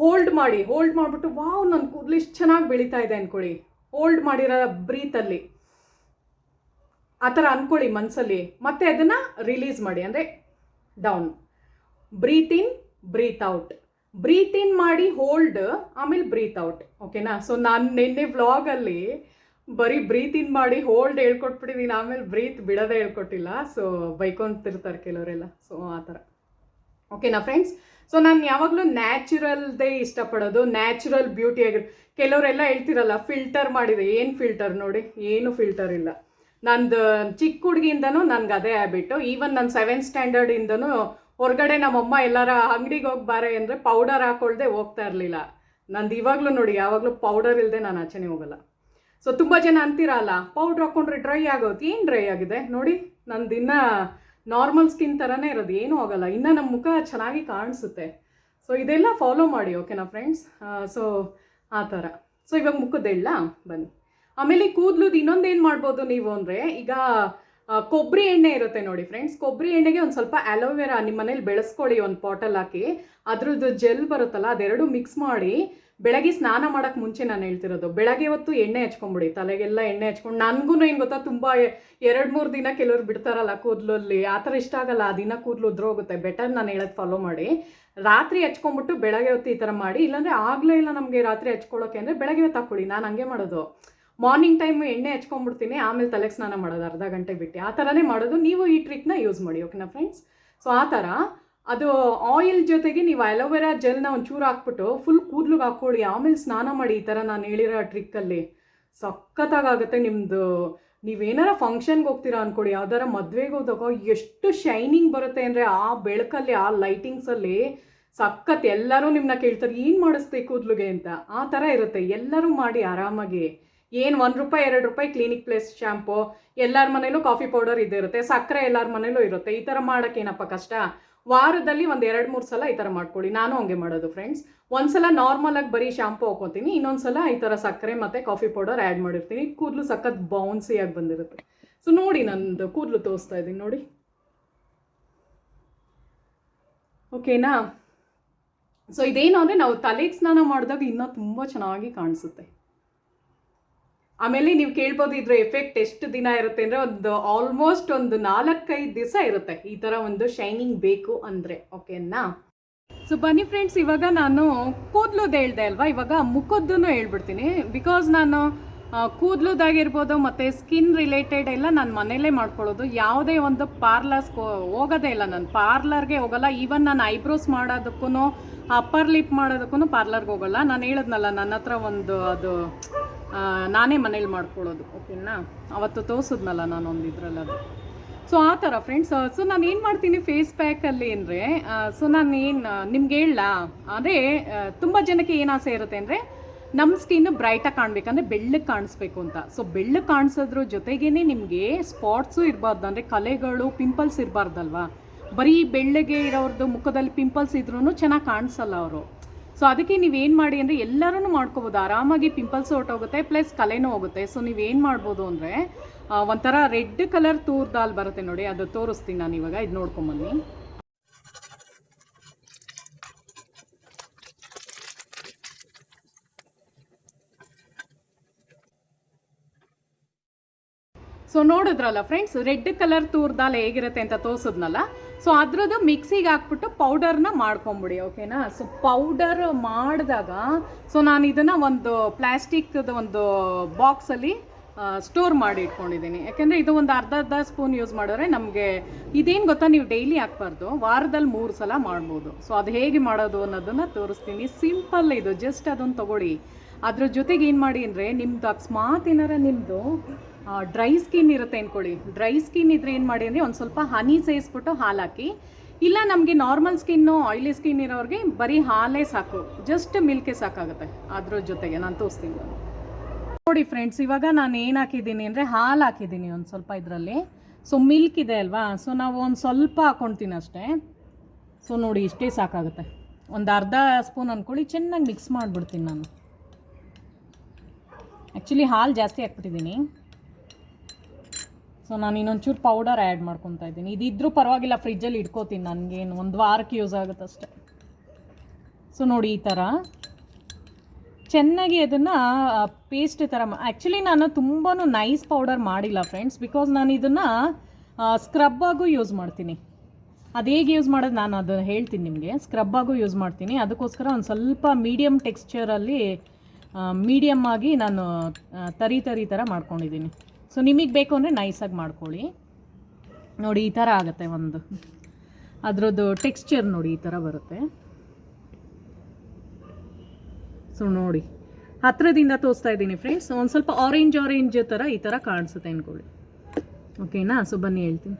ಹೋಲ್ಡ್ ಮಾಡಿ ಹೋಲ್ಡ್ ಮಾಡಿಬಿಟ್ಟು, ವಾವ್ ನನ್ನ ಕೂದಲು ಎಷ್ಟು ಚೆನ್ನಾಗಿ ಬೆಳೀತಾ ಇದೆ ಅಂದ್ಕೊಳ್ಳಿ ಹೋಲ್ಡ್ ಮಾಡಿರೋ ಬ್ರೀತಲ್ಲಿ ಆ ಥರ ಅಂದ್ಕೊಳ್ಳಿ ಮನಸ್ಸಲ್ಲಿ ಮತ್ತೆ ಅದನ್ನು ರಿಲೀಸ್ ಮಾಡಿ, ಅಂದರೆ down breathe breathe out breathe in ಮಾಡಿ ಹೋಲ್ಡ್ ಆಮೇಲೆ ಬ್ರೀತ್ ಔಟ್ ಓಕೆನಾ ಸೊ ನಾನು ನಿನ್ನೆ ವ್ಲಾಗಲ್ಲಿ ಬರೀ ಬ್ರೀತ್ ಇನ್ ಮಾಡಿ ಹೋಲ್ಡ್ ಹೇಳ್ಕೊಟ್ಬಿಟ್ಟಿದ್ದೀನಿ ಆಮೇಲೆ ಬ್ರೀತ್ ಬಿಡೋದೇ ಹೇಳ್ಕೊಟ್ಟಿಲ್ಲ. ಸೊ ಬೈಕೊಂತಿರ್ತಾರೆ ಕೆಲವರೆಲ್ಲ. ಸೊ ಆ ಥರ. ಓಕೆನಾ ಫ್ರೆಂಡ್ಸ್ ಸೊ ನಾನು ಯಾವಾಗಲೂ ನ್ಯಾಚುರಲ್ದೇ ಇಷ್ಟಪಡೋದು ನ್ಯಾಚುರಲ್ ಬ್ಯೂಟಿ ಆಗಿರ್ ಕೆಲವರೆಲ್ಲ ಹೇಳ್ತಿರಲ್ಲ ಫಿಲ್ಟರ್ ಮಾಡಿದೆ. ಏನು ಫಿಲ್ಟರ್ ನೋಡಿ? ಏನು ಫಿಲ್ಟರ್ ಇಲ್ಲ. ನಂದು ಚಿಕ್ಕ ಹುಡುಗಿಯಿಂದನೂ ನನಗೆ ಅದೇ ಹ್ಯಾಬಿಟ್ಟು ಈವನ್ ನನ್ನ ಸೆವೆಂತ್ ಸ್ಟ್ಯಾಂಡರ್ಡಿಂದನೂ ಹೊರಗಡೆ ನಮ್ಮಮ್ಮ ಎಲ್ಲರ ಅಂಗಡಿಗೆ ಹೋಗಿ ಬಾರೆ ಅಂದರೆ ಪೌಡರ್ ಹಾಕೊಳ್ದೆ ಹೋಗ್ತಾ ಇರಲಿಲ್ಲ. ನಂದು ಇವಾಗಲೂ ನೋಡಿ, ಯಾವಾಗಲೂ ಪೌಡರ್ ಇಲ್ಲದೆ ನಾನು ಆಚೆನೇ ಹೋಗಲ್ಲ. ಸೊ ತುಂಬ ಜನ ಅಂತೀರಲ್ಲ ಪೌಡ್ರ್ ಹಾಕೊಂಡ್ರೆ ಡ್ರೈ ಆಗೋದು, ಏನು ಡ್ರೈ ಆಗಿದೆ? ನೋಡಿ, ನಂದು ಇನ್ನೂ ನಾರ್ಮಲ್ ಸ್ಕಿನ್ ಥರನೇ ಇರೋದು, ಏನೂ ಆಗಲ್ಲ. ಇನ್ನೂ ನಮ್ಮ ಮುಖ ಚೆನ್ನಾಗಿ ಕಾಣಿಸುತ್ತೆ. ಸೊ ಇದೆಲ್ಲ ಫಾಲೋ ಮಾಡಿ ಓಕೆನಾ ಫ್ರೆಂಡ್ಸ್ ಸೊ ಆ ಥರ. ಸೊ ಇವಾಗ ಮುಖದ್ದೆಲ್ಲ ಬನ್ನಿ. ಆಮೇಲೆ ಕೂದಲುದು ಇನ್ನೊಂದು ಏನು ಮಾಡ್ಬೋದು ನೀವು ಅಂದರೆ, ಈಗ ಕೊಬ್ಬರಿ ಎಣ್ಣೆ ಇರುತ್ತೆ ನೋಡಿ ಫ್ರೆಂಡ್ಸ್ ಕೊಬ್ಬರಿ ಎಣ್ಣೆಗೆ ಒಂದು ಸ್ವಲ್ಪ ಅಲೋವೆರಾ ನಿಮ್ಮ ಮನೇಲಿ ಬೆಳೆಸ್ಕೊಳ್ಳಿ ಒಂದು ಪಾಟಲ್ ಹಾಕಿ. ಅದ್ರದ್ದು ಜೆಲ್ ಬರುತ್ತಲ್ಲ, ಅದೆರಡು ಮಿಕ್ಸ್ ಮಾಡಿ ಬೆಳಗ್ಗೆ ಸ್ನಾನ ಮಾಡೋಕ್ಕೆ ಮುಂಚೆ ನಾನು ಹೇಳ್ತಿರೋದು. ಬೆಳಗ್ಗೆ ಹೊತ್ತು ಎಣ್ಣೆ ಹಚ್ಕೊಂಬಿಡಿ, ತಲೆಗೆಲ್ಲ ಎಣ್ಣೆ ಹಚ್ಕೊಂಡು. ನನಗೂ ಏನು ಗೊತ್ತಾ, ತುಂಬ ಎರಡು ಮೂರು ದಿನ ಕೆಲವರು ಬಿಡ್ತಾರಲ್ಲ ಕೂದಲಲ್ಲಿ, ಆ ಥರ ಇಷ್ಟ ಆಗಲ್ಲ, ಆ ದಿನ ಕೂದಲು ಉದ್ರೋಗುತ್ತೆ. ಬೆಟರ್ ನಾನು ಹೇಳೋದು ಫಾಲೋ ಮಾಡಿ. ರಾತ್ರಿ ಹಚ್ಕೊಂಬಿಟ್ಟು ಬೆಳಗ್ಗೆ ಹೊತ್ತು ಈ ಥರ ಮಾಡಿ, ಇಲ್ಲಾಂದರೆ ಆಗಲೇ ಇಲ್ಲ ನಮಗೆ ರಾತ್ರಿ ಹಚ್ಕೊಳ್ಳೋಕೆ ಅಂದರೆ ಬೆಳಗ್ಗೆ ಹೊತ್ತು ಹಾಕ್ಕೊಳ್ಳಿ ನಾನು ಹಂಗೆ ಮಾಡೋದು. ಮಾರ್ನಿಂಗ್ ಟೈಮ್ ಎಣ್ಣೆ ಹಚ್ಕೊಂಡ್ಬಿಡ್ತೀನಿ, ಆಮೇಲೆ ತಲೆಗೆ ಸ್ನಾನ ಮಾಡೋದು ಅರ್ಧ ಗಂಟೆ ಬಿಟ್ಟು. ಆ ಥರನೇ ಮಾಡೋದು. ನೀವು ಈ ಟ್ರಿಕ್ನ ಯೂಸ್ ಮಾಡಿ ಓಕೆನಾ ಫ್ರೆಂಡ್ಸ್ ಸೊ ಆ ಥರ ಅದು ಆಯಿಲ್ ಜೊತೆಗೆ ನೀವು ಅಲೋವೆರಾ ಜೆಲ್ನ ಒಂಚೂರು ಹಾಕ್ಬಿಟ್ಟು ಫುಲ್ ಕೂದಲಿಗೆ ಹಾಕ್ಕೊಳ್ಳಿ. ಆಮೇಲೆ ಸ್ನಾನ ಮಾಡಿ ಈ ಥರ ನಾನು ಹೇಳಿರೋ ಟ್ರಿಕ್ಕಲ್ಲಿ ಸಖತ್ತಾಗುತ್ತೆ ನಿಮ್ಮದು ನೀವೇನಾರ ಫಂಕ್ಷನ್ಗೆ ಹೋಗ್ತೀರಾ ಅಂದ್ಕೊಳ್ಳಿ ಯಾವ್ದಾರ ಮದುವೆಗೆ ಹೋದಾಗ ಎಷ್ಟು ಶೈನಿಂಗ್ ಬರುತ್ತೆ ಅಂದರೆ ಆ ಬೆಳಕಲ್ಲಿ, ಆ ಲೈಟಿಂಗ್ಸಲ್ಲಿ ಸಖತ್ ಎಲ್ಲರೂ ನಿಮ್ಮನ್ನ ಕೇಳ್ತಾರೆ, ಏನು ಮಾಡಿಸ್ತೀವಿ ಕೂದಲಿಗೆ? ಅಂತ. ಆ ಥರ ಇರುತ್ತೆ. ಎಲ್ಲರೂ ಮಾಡಿ ಆರಾಮಾಗಿ. ಏನು ಒಂದು ರೂಪಾಯಿ, ಎರಡು ರೂಪಾಯಿ ಕ್ಲಿನಿಕ್ ಪ್ಲೇಸ್ ಶ್ಯಾಂಪು ಎಲ್ಲರ ಮನೇಲೂ ಕಾಫಿ ಪೌಡರ್ ಇದ್ದೇ ಇರುತ್ತೆ. ಸಕ್ಕರೆ ಎಲ್ಲರ ಮನೇಲೂ ಇರುತ್ತೆ. ಈ ಥರ ಮಾಡೋಕ್ಕೇನಪ್ಪ ಕಷ್ಟ? ವಾರದಲ್ಲಿ ಒಂದು ಎರಡು, ಮೂರು ಸಲ ಈ ಥರ ಮಾಡ್ಕೊಳ್ಳಿ. ನಾನು ಹಂಗೆ ಮಾಡೋದು ಫ್ರೆಂಡ್ಸ್ ಒಂದ್ಸಲ ನಾರ್ಮಲ್ ಆಗಿ ಬರೀ ಶಾಂಪು ಹಾಕೋತೀನಿ ಇನ್ನೊಂದ್ಸಲ ಈ ಥರ ಸಕ್ಕರೆ ಮತ್ತು ಕಾಫಿ ಪೌಡರ್ ಆ್ಯಡ್ ಮಾಡಿರ್ತೀನಿ. ಕೂದಲು ಸಖತ್ ಬೌನ್ಸಿಯಾಗಿ ಬಂದಿರುತ್ತೆ. ಸೊ ನೋಡಿ ನಂದು ಕೂದಲು ತೋರಿಸ್ತಾ ಇದ್ದೀನಿ. ನೋಡಿ. ಓಕೆನಾ ಸೊ ಇದೇನು ಅಂದರೆ ನಾವು ತಲೆಗೆ ಸ್ನಾನ ಮಾಡಿದಾಗ ಇನ್ನೂ ತುಂಬ ಚೆನ್ನಾಗಿ ಕಾಣಿಸುತ್ತೆ. ಆಮೇಲೆ ನೀವು ಕೇಳ್ಬೋದು ಇದ್ರ ಎಫೆಕ್ಟ್ ಎಷ್ಟು ದಿನ ಇರುತ್ತೆ ಅಂದರೆ ಒಂದು ಆಲ್ಮೋಸ್ಟ್ ಒಂದು ನಾಲ್ಕೈದು ದಿವಸ ಇರುತ್ತೆ. ಈ ಥರ ಒಂದು ಶೈನಿಂಗ್ ಬೇಕು ಅಂದರೆ ಓಕೆನಾ ಸೊ ಬನ್ನಿ ಫ್ರೆಂಡ್ಸ್ ಇವಾಗ ನಾನು ಕೂದಲುದು ಹೇಳ್ದೆ ಅಲ್ವಾ? ಇವಾಗ ಮುಖದ್ದು ಹೇಳ್ಬಿಡ್ತೀನಿ. ಬಿಕಾಸ್ ನಾನು ಕೂದಲುದಾಗಿರ್ಬೋದು ಮತ್ತು ಸ್ಕಿನ್ ರಿಲೇಟೆಡ್ ಎಲ್ಲ ನಾನು ಮನೇಲೇ ಮಾಡ್ಕೊಳ್ಳೋದು. ಯಾವುದೇ ಒಂದು ಪಾರ್ಲರ್ಸ್ ಹೋಗೋದೇ ಇಲ್ಲ ನಾನು. ಪಾರ್ಲರ್ಗೆ ಹೋಗಲ್ಲ. ಈವನ್ ನಾನು ಐಬ್ರೋಸ್ ಮಾಡೋದಕ್ಕೂ ಅಪ್ಪರ್ ಲಿಪ್ ಮಾಡೋದಕ್ಕೂ ಪಾರ್ಲರ್ಗೆ ಹೋಗಲ್ಲ. ನಾನು ಹೇಳಿದ್ನಲ್ಲ, ನನ್ನ ಹತ್ರ ಒಂದು ಅದು ನಾನೇ ಮನೇಲಿ ಮಾಡ್ಕೊಳ್ಳೋದು, ಓಕೆನಾ? ಅವತ್ತು ತೋರಿಸಿದ್ನಲ್ಲ ನಾನು ಇದರಲ್ಲಿ ಇದ್ರಲ್ಲಿ ಅದು. ಸೊ ಆ ಥರ ಫ್ರೆಂಡ್ಸ್ ಸೊ ನಾನು ಏನು ಮಾಡ್ತೀನಿ ಫೇಸ್ ಪ್ಯಾಕಲ್ಲಿ ಅಂದರೆ ಸೊ ನಾನು ಏನು ನಿಮ್ಗೆ ಹೇಳಲ್ಲ ಅದೇ ತುಂಬ ಜನಕ್ಕೆ ಏನು ಆಸೆ ಇರುತ್ತೆ ಅಂದರೆ ನಮ್ಮ ಸ್ಕಿನ್ ಬ್ರೈಟಾಗಿ ಕಾಣಬೇಕಂದ್ರೆ ಬೆಳ್ಳಗೆ ಕಾಣಿಸ್ಬೇಕು ಅಂತ. ಸೊ ಬೆಳ್ಳಗೆ ಕಾಣಿಸೋದ್ರ ಜೊತೆಗೇ ನಿಮಗೆ ಸ್ಪಾಟ್ಸು ಇರಬಾರ್ದು, ಅಂದರೆ ಕಲೆಗಳು ಪಿಂಪಲ್ಸ್ ಇರಬಾರ್ದಲ್ವಾ? ಬರೀ ಬೆಳ್ಳಗೆ ಇರೋರ್ದು ಮುಖದಲ್ಲಿ ಪಿಂಪಲ್ಸ್ ಇದ್ರೂ ಚೆನ್ನಾಗಿ ಕಾಣಿಸಲ್ಲ ಅವರು. ಸೊ ಅದಕ್ಕೆ ನೀವೇನು ಮಾಡಿ ಅಂದರೆ ಎಲ್ಲರೂ ಮಾಡ್ಕೋಬೋದು. ಆರಾಮಾಗಿ ಪಿಂಪಲ್ಸ್ ಹೊರಟೋಗುತ್ತೆ ಪ್ಲಸ್ ಕಲೆನೂ ಹೋಗುತ್ತೆ. ಸೊ ನೀವೇನು ಮಾಡ್ಬೋದು ಅಂದರೆ ಒಂಥರ ರೆಡ್ ಕಲರ್ ತೂರ್ ದಾಲ್ ಬರುತ್ತೆ ನೋಡಿ, ಅದು ತೋರಿಸ್ತೀನಿ ನಾನು ಇವಾಗ, ಇದು ನೋಡ್ಕೊಂಬನ್ನಿ ಸೊ ನೋಡಿದ್ರಲ್ಲ friends red colour toor dal ಹೇಗಿರುತ್ತೆ ಅಂತ ತೋರಿಸಿದ್ನಲ್ಲ? ಸೊ ಅದ್ರದ್ದು ಮಿಕ್ಸಿಗೆ ಹಾಕ್ಬಿಟ್ಟು ಪೌಡರ್ನ ಮಾಡ್ಕೊಂಬಿಡಿ ಓಕೆನಾ ಸೊ ಪೌಡರ್ ಮಾಡಿದಾಗ ಸೊ ನಾನು ಇದನ್ನು ಒಂದು ಪ್ಲ್ಯಾಸ್ಟಿಕ್ದು ಒಂದು ಬಾಕ್ಸಲ್ಲಿ ಸ್ಟೋರ್ ಮಾಡಿ ಇಟ್ಕೊಂಡಿದ್ದೀನಿ. ಯಾಕೆಂದರೆ ಇದು ಒಂದು ಅರ್ಧ ಅರ್ಧ ಸ್ಪೂನ್ ಯೂಸ್ ಮಾಡಿದ್ರೆ ನಮಗೆ ಇದೇನು ಗೊತ್ತಾ? ನೀವು ಡೈಲಿ ಹಾಕ್ಬಾರ್ದು. ವಾರದಲ್ಲಿ ಮೂರು ಸಲ ಮಾಡ್ಬೋದು. ಸೊ ಅದು ಹೇಗೆ ಮಾಡೋದು ಅನ್ನೋದನ್ನು ತೋರಿಸ್ತೀನಿ. ಸಿಂಪಲ್ ಇದು. ಜಸ್ಟ್ ಅದನ್ನು ತಗೊಳ್ಳಿ. ಅದ್ರ ಜೊತೆಗೆ ಏನು ಮಾಡಿ ಅಂದರೆ ನಿಮ್ಮದು ಅಕಸ್ಮಾತ್ ಏನಾರ ನಿಮ್ಮದು ಡ್ರೈ ಸ್ಕಿನ್ ಇರುತ್ತೆ ಅಂದ್ಕೊಳ್ಳಿ ಡ್ರೈ ಸ್ಕಿನ್ ಇದ್ರೆ ಏನು ಮಾಡಿ ಅಂದರೆ ಒಂದು ಸ್ವಲ್ಪ ಹನಿ ಸೇರಿಸ್ಬಿಟ್ಟು ಹಾಲು ಹಾಕಿ ಇಲ್ಲ ನಮಗೆ ನಾರ್ಮಲ್ ಸ್ಕಿನ್ನು ಆಯಿಲಿ ಸ್ಕಿನ್ ಇರೋರಿಗೆ ಬರೀ ಹಾಲೇ ಸಾಕು. ಜಸ್ಟ್ ಮಿಲ್ಕೆ ಸಾಕಾಗುತ್ತೆ ಅದ್ರ ಜೊತೆಗೆ. ನಾನು ತೋರಿಸ್ತೀನಿ ನೋಡಿ. ಫ್ರೆಂಡ್ಸ್ ಇವಾಗ ನಾನು ಏನು ಹಾಕಿದ್ದೀನಿ ಅಂದರೆ ಹಾಲು ಹಾಕಿದ್ದೀನಿ ಒಂದು ಸ್ವಲ್ಪ ಇದರಲ್ಲಿ. ಸೊ ಮಿಲ್ಕ್ ಇದೆ ಅಲ್ವಾ? ಸೊ ನಾವು ಒಂದು ಸ್ವಲ್ಪ ಹಾಕ್ಕೊಳ್ತೀನಿ ಅಷ್ಟೇ. ಸೊ ನೋಡಿ ಇಷ್ಟೇ ಸಾಕಾಗುತ್ತೆ. ಒಂದು ಅರ್ಧ ಸ್ಪೂನ್ ಅಂದ್ಕೊಳ್ಳಿ ಚೆನ್ನಾಗಿ ಮಿಕ್ಸ್ ಮಾಡಿಬಿಡ್ತೀನಿ ನಾನು. ಆ್ಯಕ್ಚುಲಿ ಹಾಲು ಜಾಸ್ತಿ ಹಾಕ್ಬಿಟ್ಟಿದ್ದೀನಿ. ಸೊ ನಾನು ಇನ್ನೊಂಚೂರು ಪೌಡರ್ ಆ್ಯಡ್ ಮಾಡ್ಕೊತಾ ಇದ್ದೀನಿ. ಇದಿದ್ರೂ ಪರವಾಗಿಲ್ಲ ಫ್ರಿಜ್ಜಲ್ಲಿ ಇಟ್ಕೋತೀನಿ ನನಗೇನು. ಒಂದು ವಾರಕ್ಕೆ ಯೂಸ್ ಆಗುತ್ತೆ ಅಷ್ಟೆ ಸೊ ನೋಡಿ ಈ ಥರ ಚೆನ್ನಾಗಿ ಅದನ್ನು ಪೇಸ್ಟ್ ಥರ ಆ್ಯಕ್ಚುಲಿ ನಾನು ತುಂಬಾ ನೈಸ್ ಪೌಡರ್ ಮಾಡಿಲ್ಲ ಫ್ರೆಂಡ್ಸ್ ಬಿಕಾಸ್ ನಾನು ಇದನ್ನು ಸ್ಕ್ರಬ್ಬಾಗೂ ಯೂಸ್ ಮಾಡ್ತೀನಿ. ಅದು ಹೇಗೆ ಯೂಸ್ ಮಾಡೋದು ನಾನು ಅದು ಹೇಳ್ತೀನಿ ನಿಮಗೆ. ಸ್ಕ್ರಬ್ಬಾಗೂ ಯೂಸ್ ಮಾಡ್ತೀನಿ. ಅದಕ್ಕೋಸ್ಕರ ಒಂದು ಸ್ವಲ್ಪ ಮೀಡಿಯಮ್ ಟೆಕ್ಸ್ಚರಲ್ಲಿ ಮೀಡಿಯಮ್ ಆಗಿ ನಾನು ತರಿ ತರಿ ಥರ ಮಾಡ್ಕೊಂಡಿದ್ದೀನಿ. ಸೊ ನಿಮಗೆ ಬೇಕು ಅಂದರೆ ನೈಸಾಗಿ ಮಾಡ್ಕೊಳ್ಳಿ. ನೋಡಿ, ಈ ಥರ ಆಗುತ್ತೆ ಒಂದು. ಅದರದ್ದು ಟೆಕ್ಸ್ಚರ್ ನೋಡಿ, ಈ ಥರ ಬರುತ್ತೆ. ಸೊ ನೋಡಿ. ಹತ್ರದಿಂದ ತೋರಿಸ್ತಾ ಇದ್ದೀನಿ ಫ್ರೆಂಡ್ಸ್ ಒಂದು ಸ್ವಲ್ಪ ಆರೆಂಜ್ ಆರೆಂಜ್ ಥರ ಈ ಥರ ಕಾಣಿಸುತ್ತೆ ಅಂದ್ಕೊಳ್ಳಿ ಓಕೆನಾ ಸೊ ಬನ್ನಿ ಹೇಳ್ತೀನಿ.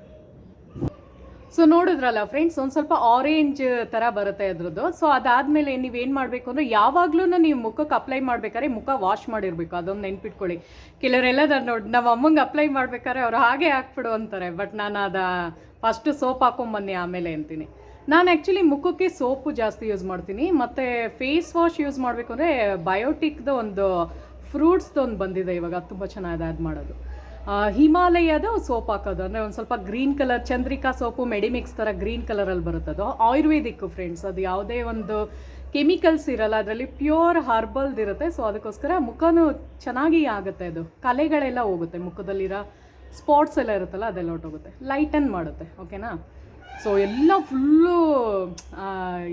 ಸೊ ನೋಡಿದ್ರಲ್ಲ ಫ್ರೆಂಡ್ಸ್ ಒಂದು ಸ್ವಲ್ಪ ಆರೆಂಜ್ ಥರ ಬರುತ್ತೆ ಅದ್ರದ್ದು. ಸೊ ಅದಾದಮೇಲೆ ನೀವೇನು ಮಾಡಬೇಕು ಅಂದರೆ ಯಾವಾಗಲೂ ನೀವು ಮುಖಕ್ಕೆ ಅಪ್ಲೈ ಮಾಡ್ಬೇಕಾದ್ರೆ ಮುಖ ವಾಶ್ ಮಾಡಿರಬೇಕು. ಅದೊಂದು ನೆನ್ಪಿಟ್ಕೊಳ್ಳಿ. ಕೆಲವರೆಲ್ಲ ನೋಡಿ ನಮ್ಮ ಅಮ್ಮಂಗೆ ಅಪ್ಲೈ ಮಾಡ್ಬೇಕಾದ್ರೆ ಅವ್ರು ಹಾಗೆ ಹಾಕ್ಬಿಡು ಅಂತಾರೆ. ಬಟ್ ನಾನು ಅದ ಫಸ್ಟ್ ಸೋಪ್ ಹಾಕೊಂಬನ್ನಿ ಆಮೇಲೆ ಅಂತೀನಿ. ನಾನು ಆ್ಯಕ್ಚುಲಿ ಮುಖಕ್ಕೆ ಸೋಪು ಜಾಸ್ತಿ ಯೂಸ್ ಮಾಡ್ತೀನಿ. ಮತ್ತು ಫೇಸ್ ವಾಶ್ ಯೂಸ್ ಮಾಡಬೇಕು ಅಂದರೆ ಬಯೋಟಿಕ್ದು ಒಂದು ಫ್ರೂಟ್ಸ್ದು ಒಂದು ಬಂದಿದೆ ಇವಾಗ. ತುಂಬ ಚೆನ್ನಾಗಿದೆ ಅದು ಮಾಡೋದು. ಹಿಮಾಲಯದ ಸೋಪ್ ಹಾಕೋದು. ಅಂದರೆ ಒಂದು ಸ್ವಲ್ಪ green colour, Chandrika soap, Medimix ಥರ ಗ್ರೀನ್ ಕಲರಲ್ಲಿ ಬರುತ್ತೆ ಅದು. ಆಯುರ್ವೇದಿಕ್ಕು ಫ್ರೆಂಡ್ಸ್, ಅದು ಯಾವುದೇ ಒಂದು ಕೆಮಿಕಲ್ಸ್ ಇರಲ್ಲ, ಅದರಲ್ಲಿ ಪ್ಯೂರ್ ಹರ್ಬಲ್ದು ಇರುತ್ತೆ. ಸೊ, ಅದಕ್ಕೋಸ್ಕರ ಮುಖನೂ ಚೆನ್ನಾಗಿ ಆಗುತ್ತೆ ಅದು. ಕಲೆಗಳೆಲ್ಲ ಹೋಗುತ್ತೆ. ಮುಖದಲ್ಲಿರೋ ಸ್ಪಾಟ್ಸ್ ಎಲ್ಲ ಇರುತ್ತಲ್ಲ, ಅದೆಲ್ಲ ಹೊಟ್ಟೋಗುತ್ತೆ ಲೈಟನ್ ಮಾಡುತ್ತೆ ಓಕೆನಾ ಸೊ ಎಲ್ಲ ಫುಲ್ಲು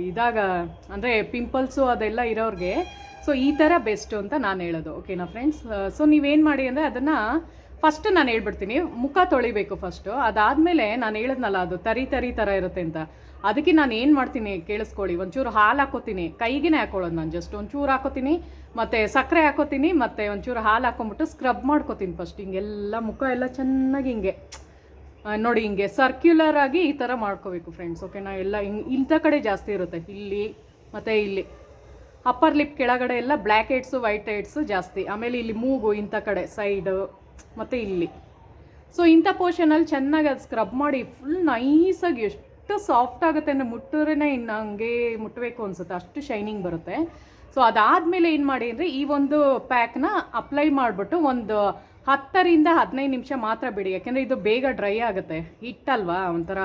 ಇದಾಗ, ಅಂದರೆ ಪಿಂಪಲ್ಸು ಅದೆಲ್ಲ ಇರೋರಿಗೆ ಸೊ ಈ ಥರ ಬೆಸ್ಟು ಅಂತ ನಾನು ಹೇಳೋದು ಓಕೆನಾ ಫ್ರೆಂಡ್ಸ್ ಸೊ ನೀವೇನು ಮಾಡಿ ಅಂದರೆ ಅದನ್ನು ಫಸ್ಟ್ ನಾನು ಹೇಳ್ಬಿಡ್ತೀನಿ, ಮುಖ ತೊಳಿಬೇಕು ಫಸ್ಟು ಅದಾದಮೇಲೆ ನಾನು ಹೇಳಿದ್ನಲ್ಲ, ಅದು ತರಿ ತರಿ ಥರ ಇರುತ್ತೆ ಅಂತ. ಅದಕ್ಕೆ ನಾನು ಏನು ಮಾಡ್ತೀನಿ ಕೇಳಿಸ್ಕೊಳ್ಳಿ. ಒಂಚೂರು ಹಾಲು ಹಾಕೋತೀನಿ ಕೈಗೇನೆ ಹಾಕೊಳ್ಳೋದು ನಾನು ಜಸ್ಟ್ ಒಂಚೂರು ಹಾಕೋತೀನಿ ಮತ್ತು ಸಕ್ಕರೆ ಹಾಕೋತೀನಿ ಮತ್ತು ಒಂಚೂರು ಹಾಲು ಹಾಕೊಂಬಿಟ್ಟು ಸ್ಕ್ರಬ್ ಮಾಡ್ಕೋತೀನಿ ಫಸ್ಟ್ ಹಿಂಗೆಲ್ಲ ಮುಖ ಎಲ್ಲ ಚೆನ್ನಾಗಿ ಹಿಂಗೆ ನೋಡಿ ಹಿಂಗೆ ಸರ್ಕ್ಯುಲರ್ ಆಗಿ ಈ ಥರ ಮಾಡ್ಕೋಬೇಕು ಫ್ರೆಂಡ್ಸ್ ಓಕೆನಾ ಎಲ್ಲ ಹಿಂಗೆ ಇಂಥ ಕಡೆ ಜಾಸ್ತಿ ಇರುತ್ತೆ. ಇಲ್ಲಿ, ಮತ್ತು ಇಲ್ಲಿ. ಅಪ್ಪರ್ ಲಿಪ್ ಕೆಳಗಡೆ ಎಲ್ಲ ಬ್ಲ್ಯಾಕ್ ಹೆಡ್ಸು ವೈಟ್ ಹೆಡ್ಸು ಜಾಸ್ತಿ. ಆಮೇಲೆ ಇಲ್ಲಿ ಮೂಗು ಇಂಥ ಕಡೆ ಸೈಡು ಮತ್ತು ಇಲ್ಲಿ. ಸೊ ಇಂಥ ಪೋರ್ಷನಲ್ಲಿ ಚೆನ್ನಾಗಿ ಅದು ಸ್ಕ್ರಬ್ ಮಾಡಿ ಫುಲ್ ನೈಸಾಗಿ ಎಷ್ಟು ಸಾಫ್ಟ್ ಆಗುತ್ತೆ ಅಂದರೆ ಮುಟ್ಟಿದ್ರೆ ಇನ್ನು ಹಂಗೆ ಮುಟ್ಟಬೇಕು ಅನ್ಸುತ್ತೆ. ಅಷ್ಟು ಶೈನಿಂಗ್ ಬರುತ್ತೆ. ಸೊ ಅದಾದಮೇಲೆ ಏನು ಮಾಡಿ ಅಂದರೆ ಈ ಒಂದು ಪ್ಯಾಕ್ನ ಅಪ್ಲೈ ಮಾಡಿಬಿಟ್ಟು ಒಂದು ಹತ್ತರಿಂದ ಹದಿನೈದು ನಿಮಿಷ ಮಾತ್ರ ಬಿಡಿ. ಯಾಕೆಂದರೆ ಇದು ಬೇಗ ಡ್ರೈ ಆಗುತ್ತೆ. ಹಿಟ್ಟಲ್ವಾ ಒಂಥರ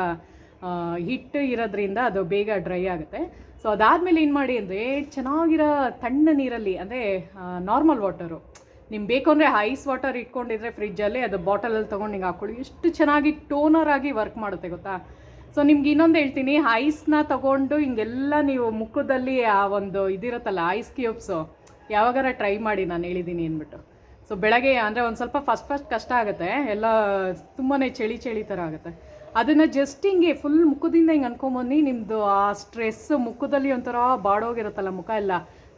ಹಿಟ್ಟು ಇರೋದ್ರಿಂದ ಅದು ಬೇಗ ಡ್ರೈ ಆಗುತ್ತೆ. ಸೊ ಅದಾದಮೇಲೆ ಏನು ಮಾಡಿ ಅಂದರೆ ಚೆನ್ನಾಗಿರೋ ತಣ್ಣ ನೀರಲ್ಲಿ, ಅಂದರೆ ನಾರ್ಮಲ್ ವಾಟರು ನಿಮ್ಗೆ ಬೇಕು ಅಂದರೆ ಐಸ್ ವಾಟರ್ ಇಟ್ಕೊಂಡಿದ್ರೆ ಫ್ರಿಜ್ಜಲ್ಲಿ ಅದು ಬಾಟಲಲ್ಲಿ ತೊಗೊಂಡು ಹಿಂಗೆ ಹಾಕ್ಕೊಳ್ಳಿ. ಎಷ್ಟು ಚೆನ್ನಾಗಿ ಟೋನರ್ ಆಗಿ ವರ್ಕ್ ಮಾಡುತ್ತೆ, ಗೊತ್ತಾ? ಸೊ ನಿಮ್ಗೆ ಇನ್ನೊಂದು ಹೇಳ್ತೀನಿ ಐಸ್ನ ತೊಗೊಂಡು ಹಿಂಗೆಲ್ಲ ನೀವು ಮುಖದಲ್ಲಿ ಆ ಒಂದು ಇದಿರುತ್ತಲ್ಲ, ಐಸ್ ಕ್ಯೂಬ್ಸು, ಯಾವಾಗಾರ ಟ್ರೈ ಮಾಡಿ ನಾನು ಹೇಳಿದ್ದೀನಿ ಅಂದ್ಬಿಟ್ಟು. ಸೊ ಬೆಳಗ್ಗೆ ಅಂದರೆ ಒಂದು ಸ್ವಲ್ಪ ಫಸ್ಟ್ ಫಸ್ಟ್ ಕಷ್ಟ ಆಗುತ್ತೆ, ಎಲ್ಲ ತುಂಬಾ ಚಳಿ ಚಳಿ ಥರ ಆಗುತ್ತೆ. ಅದನ್ನು ಜಸ್ಟ್ ಹಿಂಗೆ ಫುಲ್ ಮುಖದಿಂದ ಹಿಂಗೆ ಅನ್ಕೊಂಬನ್ನಿ ನಿಮ್ಮದು ಆ ಸ್ಟ್ರೆಸ್ ಮುಖದಲ್ಲಿ ಒಂಥರ ಬಾಡೋಗಿರುತ್ತಲ್ಲ ಮುಖ ಎಲ್ಲ.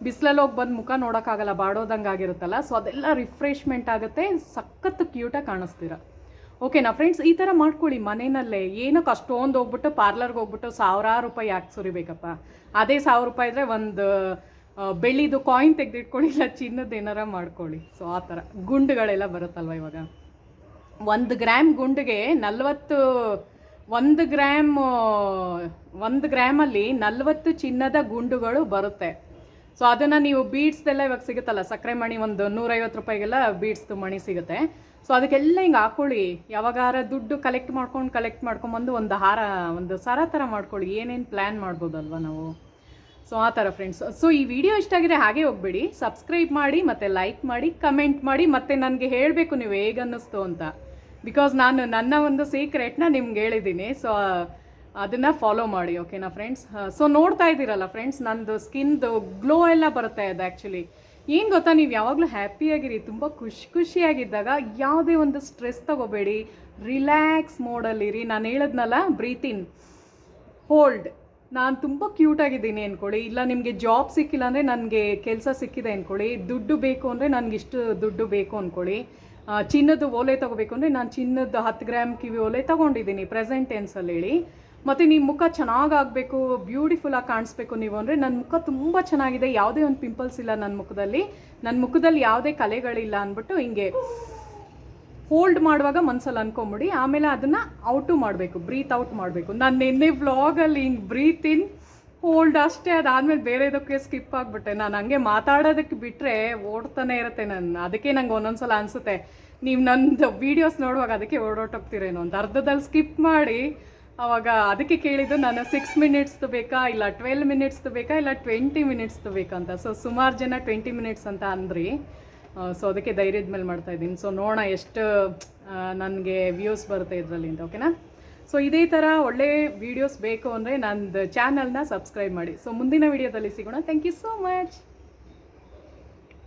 ಬಿಸಿಲಲ್ಲಿ ಹೋಗಿ ಬಂದು ಮುಖ ನೋಡೋಕ್ಕಾಗಲ್ಲ ಬಾಡೋದಂಗೆ ಆಗಿರುತ್ತಲ್ಲ ಸೊ ಅದೆಲ್ಲ ರಿಫ್ರೆಶ್ಮೆಂಟ್ ಆಗುತ್ತೆ ಸಖತ್ತು ಕ್ಯೂಟಾಗಿ ಕಾಣಿಸ್ತೀರ. ಓಕೆನಾ ಫ್ರೆಂಡ್ಸ್ ಈ ಥರ ಮಾಡ್ಕೊಳ್ಳಿ ಮನೆಯಲ್ಲೇ ಏನಕ್ಕೆ ಅಷ್ಟೊಂದು ಹೋಗ್ಬಿಟ್ಟು ಪಾರ್ಲರ್ಗೆ ಹೋಗ್ಬಿಟ್ಟು ಸಾವಿರಾರು ರೂಪಾಯಿ ಯಾಕೆ ಸುರಿಬೇಕಪ್ಪ ಅದೇ ಸಾವಿರ ರೂಪಾಯಿ ಇದ್ರೆ ಒಂದು ಬೆಳ್ಳಿದು ಕಾಯಿನ್ ತೆಗೆದಿಟ್ಕೊಳ್ಳಿ, ಇಲ್ಲ ಚಿನ್ನದ ಏನಾರ ಮಾಡ್ಕೊಳ್ಳಿ. ಸೊ ಆ ಥರ. ಗುಂಡುಗಳೆಲ್ಲ ಬರುತ್ತಲ್ವ ಇವಾಗ? ಒಂದು ಗ್ರಾಮ್ ಗುಂಡಿಗೆ ನಲವತ್ತು, ಒಂದು ಗ್ರಾಮ್ ಒಂದು ಗ್ರಾಮಲ್ಲಿ ನಲವತ್ತು ಚಿನ್ನದ ಗುಂಡುಗಳು ಬರುತ್ತೆ. ಸೊ ಅದನ್ನು ನೀವು ಬೀಡ್ಸ್ದೆಲ್ಲ ಇವಾಗ ಸಿಗುತ್ತಲ್ಲ, ಸಕ್ಕರೆ ಮಣಿ ಒಂದು ನೂರೈವತ್ತು ರೂಪಾಯಿಗೆಲ್ಲ ಬೀಡ್ಸ್ದು ಮಣಿ ಸಿಗುತ್ತೆ. ಸೊ ಅದಕ್ಕೆಲ್ಲ ಹಿಂಗೆ ಹಾಕೊಳ್ಳಿ. ಯಾವಾಗಾರ ದುಡ್ಡು ಕಲೆಕ್ಟ್ ಮಾಡ್ಕೊಂಡು ಕಲೆಕ್ಟ್ ಮಾಡ್ಕೊಂಬಂದು ಒಂದು ಹಾರ, ಒಂದು ಸರ ಥರ ಮಾಡ್ಕೊಳ್ಳಿ. ಏನೇನು ಪ್ಲ್ಯಾನ್ ಮಾಡ್ಬೋದಲ್ವ ನಾವು? ಸೊ ಆ ಥರ ಫ್ರೆಂಡ್ಸ್ ಸೊ ಈ ವಿಡಿಯೋ ಇಷ್ಟ ಆಗಿದ್ರೆ ಹಾಗೆ ಹೋಗ್ಬೇಡಿ. ಸಬ್ಸ್ಕ್ರೈಬ್ ಮಾಡಿ, ಮತ್ತು ಲೈಕ್ ಮಾಡಿ ಕಮೆಂಟ್ ಮಾಡಿ, ಮತ್ತು ನನಗೆ ಹೇಳಬೇಕು ನೀವು ಹೇಗೆ ಅನ್ನಿಸ್ತು ಅಂತ. ಬಿಕಾಸ್ ನಾನು ನನ್ನ ಒಂದು ಸೀಕ್ರೆಟ್ನ ನಿಮ್ಗೆ ಹೇಳಿದ್ದೀನಿ. ಸೊ ಅದನ್ನು ಫಾಲೋ ಮಾಡಿ ಓಕೆನಾ ಫ್ರೆಂಡ್ಸ್ ಸೊ ನೋಡ್ತಾ ಇದ್ದೀರಲ್ಲ ಫ್ರೆಂಡ್ಸ್ ನಂದು ಸ್ಕಿನ್ದು ಗ್ಲೋ ಎಲ್ಲ ಬರುತ್ತೆ ಅದು ಆ್ಯಕ್ಚುಲಿ ಏನು ಗೊತ್ತಾ, ನೀವು ಯಾವಾಗಲೂ ಹ್ಯಾಪಿಯಾಗಿರಿ ತುಂಬ ಖುಷಿ ಖುಷಿಯಾಗಿದ್ದಾಗ ಯಾವುದೇ ಒಂದು ಸ್ಟ್ರೆಸ್ ತಗೋಬೇಡಿ ರಿಲ್ಯಾಕ್ಸ್ ಮೋಡಲ್ಲಿರಿ ನಾನು ಹೇಳದ್ನಲ್ಲ ಬ್ರೀತಿನ್ ಹೋಲ್ಡ್ ನಾನು ತುಂಬ ಕ್ಯೂಟಾಗಿದ್ದೀನಿ ಅಂದ್ಕೊಳ್ಳಿ ಇಲ್ಲ ನಿಮಗೆ ಜಾಬ್ ಸಿಕ್ಕಿಲ್ಲ ಅಂದರೆ ನನಗೆ ಕೆಲಸ ಸಿಕ್ಕಿದೆ ಅಂದ್ಕೊಳ್ಳಿ ದುಡ್ಡು ಬೇಕು ಅಂದರೆ ನನಗೆ ಇಷ್ಟು ದುಡ್ಡು ಬೇಕು ಅಂದ್ಕೊಳ್ಳಿ ಚಿನ್ನದ ಓಲೆ ತೊಗೋಬೇಕು ಅಂದರೆ ನಾನು ಚಿನ್ನದ ಹತ್ತು ಗ್ರಾಮ್ ಕಿವಿ ಓಲೆ ತೊಗೊಂಡಿದ್ದೀನಿ ಪ್ರೆಸೆಂಟ್ ಟೆನ್ಸಲ್ಲಿ ಹೇಳಿ. ಮತ್ತು ನಿಮ್ಮ ಮುಖ ಚೆನ್ನಾಗಾಗಬೇಕು ಬ್ಯೂಟಿಫುಲ್ಲಾಗಿ ಕಾಣಿಸ್ಬೇಕು ನೀವು ಅಂದರೆ ನನ್ನ ಮುಖ ತುಂಬ ಚೆನ್ನಾಗಿದೆ, ಯಾವುದೇ ಒಂದು ಪಿಂಪಲ್ಸ್ ಇಲ್ಲ ನನ್ನ ಮುಖದಲ್ಲಿ. ನನ್ನ ಮುಖದಲ್ಲಿ ಯಾವುದೇ ಕಲೆಗಳಿಲ್ಲ ಅಂದ್ಬಿಟ್ಟು ಹಿಂಗೆ ಹೋಲ್ಡ್ ಮಾಡುವಾಗ ಮನ್ಸಲ್ಲಿ ಅನ್ಕೊಂಬಿಡಿ. ಆಮೇಲೆ ಅದನ್ನ ಔಟು ಮಾಡಬೇಕು ಬ್ರೀತ್ ಔಟ್ ಮಾಡಬೇಕು. ನಾನು ನಿನ್ನೆ ವ್ಲಾಗಲ್ಲಿ ಹಿಂಗೆ ಬ್ರೀತ್ ಇನ್ ಹೋಲ್ಡ್ ಅಷ್ಟೇ, ಅದಾದ್ಮೇಲೆ ಬೇರೆದಕ್ಕೆ ಸ್ಕಿಪ್ ಆಗಿಬಿಟ್ಟೆ. ನಾನು ಹಂಗೆ ಮಾತಾಡೋದಕ್ಕೆ ಬಿಟ್ಟರೆ ಓಡ್ತಾನೆ ಇರುತ್ತೆ ನಾನು. ಅದಕ್ಕೆ ನಂಗೆ ಒಂದೊಂದ್ಸಲ ಅನಿಸುತ್ತೆ. ನೀವು ನಂದು ವೀಡಿಯೋಸ್ ನೋಡುವಾಗ ಅದಕ್ಕೆ ಓಡೋಟೋಗ್ತೀರೇನೋ ಒಂದು ಅರ್ಧದಲ್ಲಿ ಸ್ಕಿಪ್ ಮಾಡಿ ಅವಾಗ ಅದಕ್ಕೆ ಕೇಳಿದ್ದು ನಾನು ಸಿಕ್ಸ್ ಮಿನಿಟ್ಸ್ದು ಬೇಕಾ, ಇಲ್ಲ ಟ್ವೆಲ್ ಮಿನಿಟ್ಸ್ದು ಬೇಕಾ, ಇಲ್ಲ ಟ್ವೆಂಟಿ ಮಿನಿಟ್ಸ್ದು ಬೇಕಾ ಅಂತ. ಸೊ ಸುಮಾರು ಜನ ಟ್ವೆಂಟಿ ಮಿನಿಟ್ಸ್ ಅಂತ ಅಂದ್ರಿ. ಸೊ ಅದಕ್ಕೆ ಧೈರ್ಯದ ಮೇಲೆ ಮಾಡ್ತಾ ಇದ್ದೀನಿ. ಸೊ ನೋಡೋಣ ಎಷ್ಟು ನನಗೆ ವ್ಯೂಸ್ ಬರುತ್ತೆ ಇದರಲ್ಲಿ ಅಂತ ಓಕೆನಾ ಸೊ ಇದೇ ಥರ ಒಳ್ಳೆ ವೀಡಿಯೋಸ್ ಬೇಕು ಅಂದರೆ ನಂದು ಚಾನಲ್ನ ಸಬ್ಸ್ಕ್ರೈಬ್ ಮಾಡಿ. ಸೊ ಮುಂದಿನ ವೀಡಿಯೋದಲ್ಲಿ ಸಿಗೋಣ. Thank you so much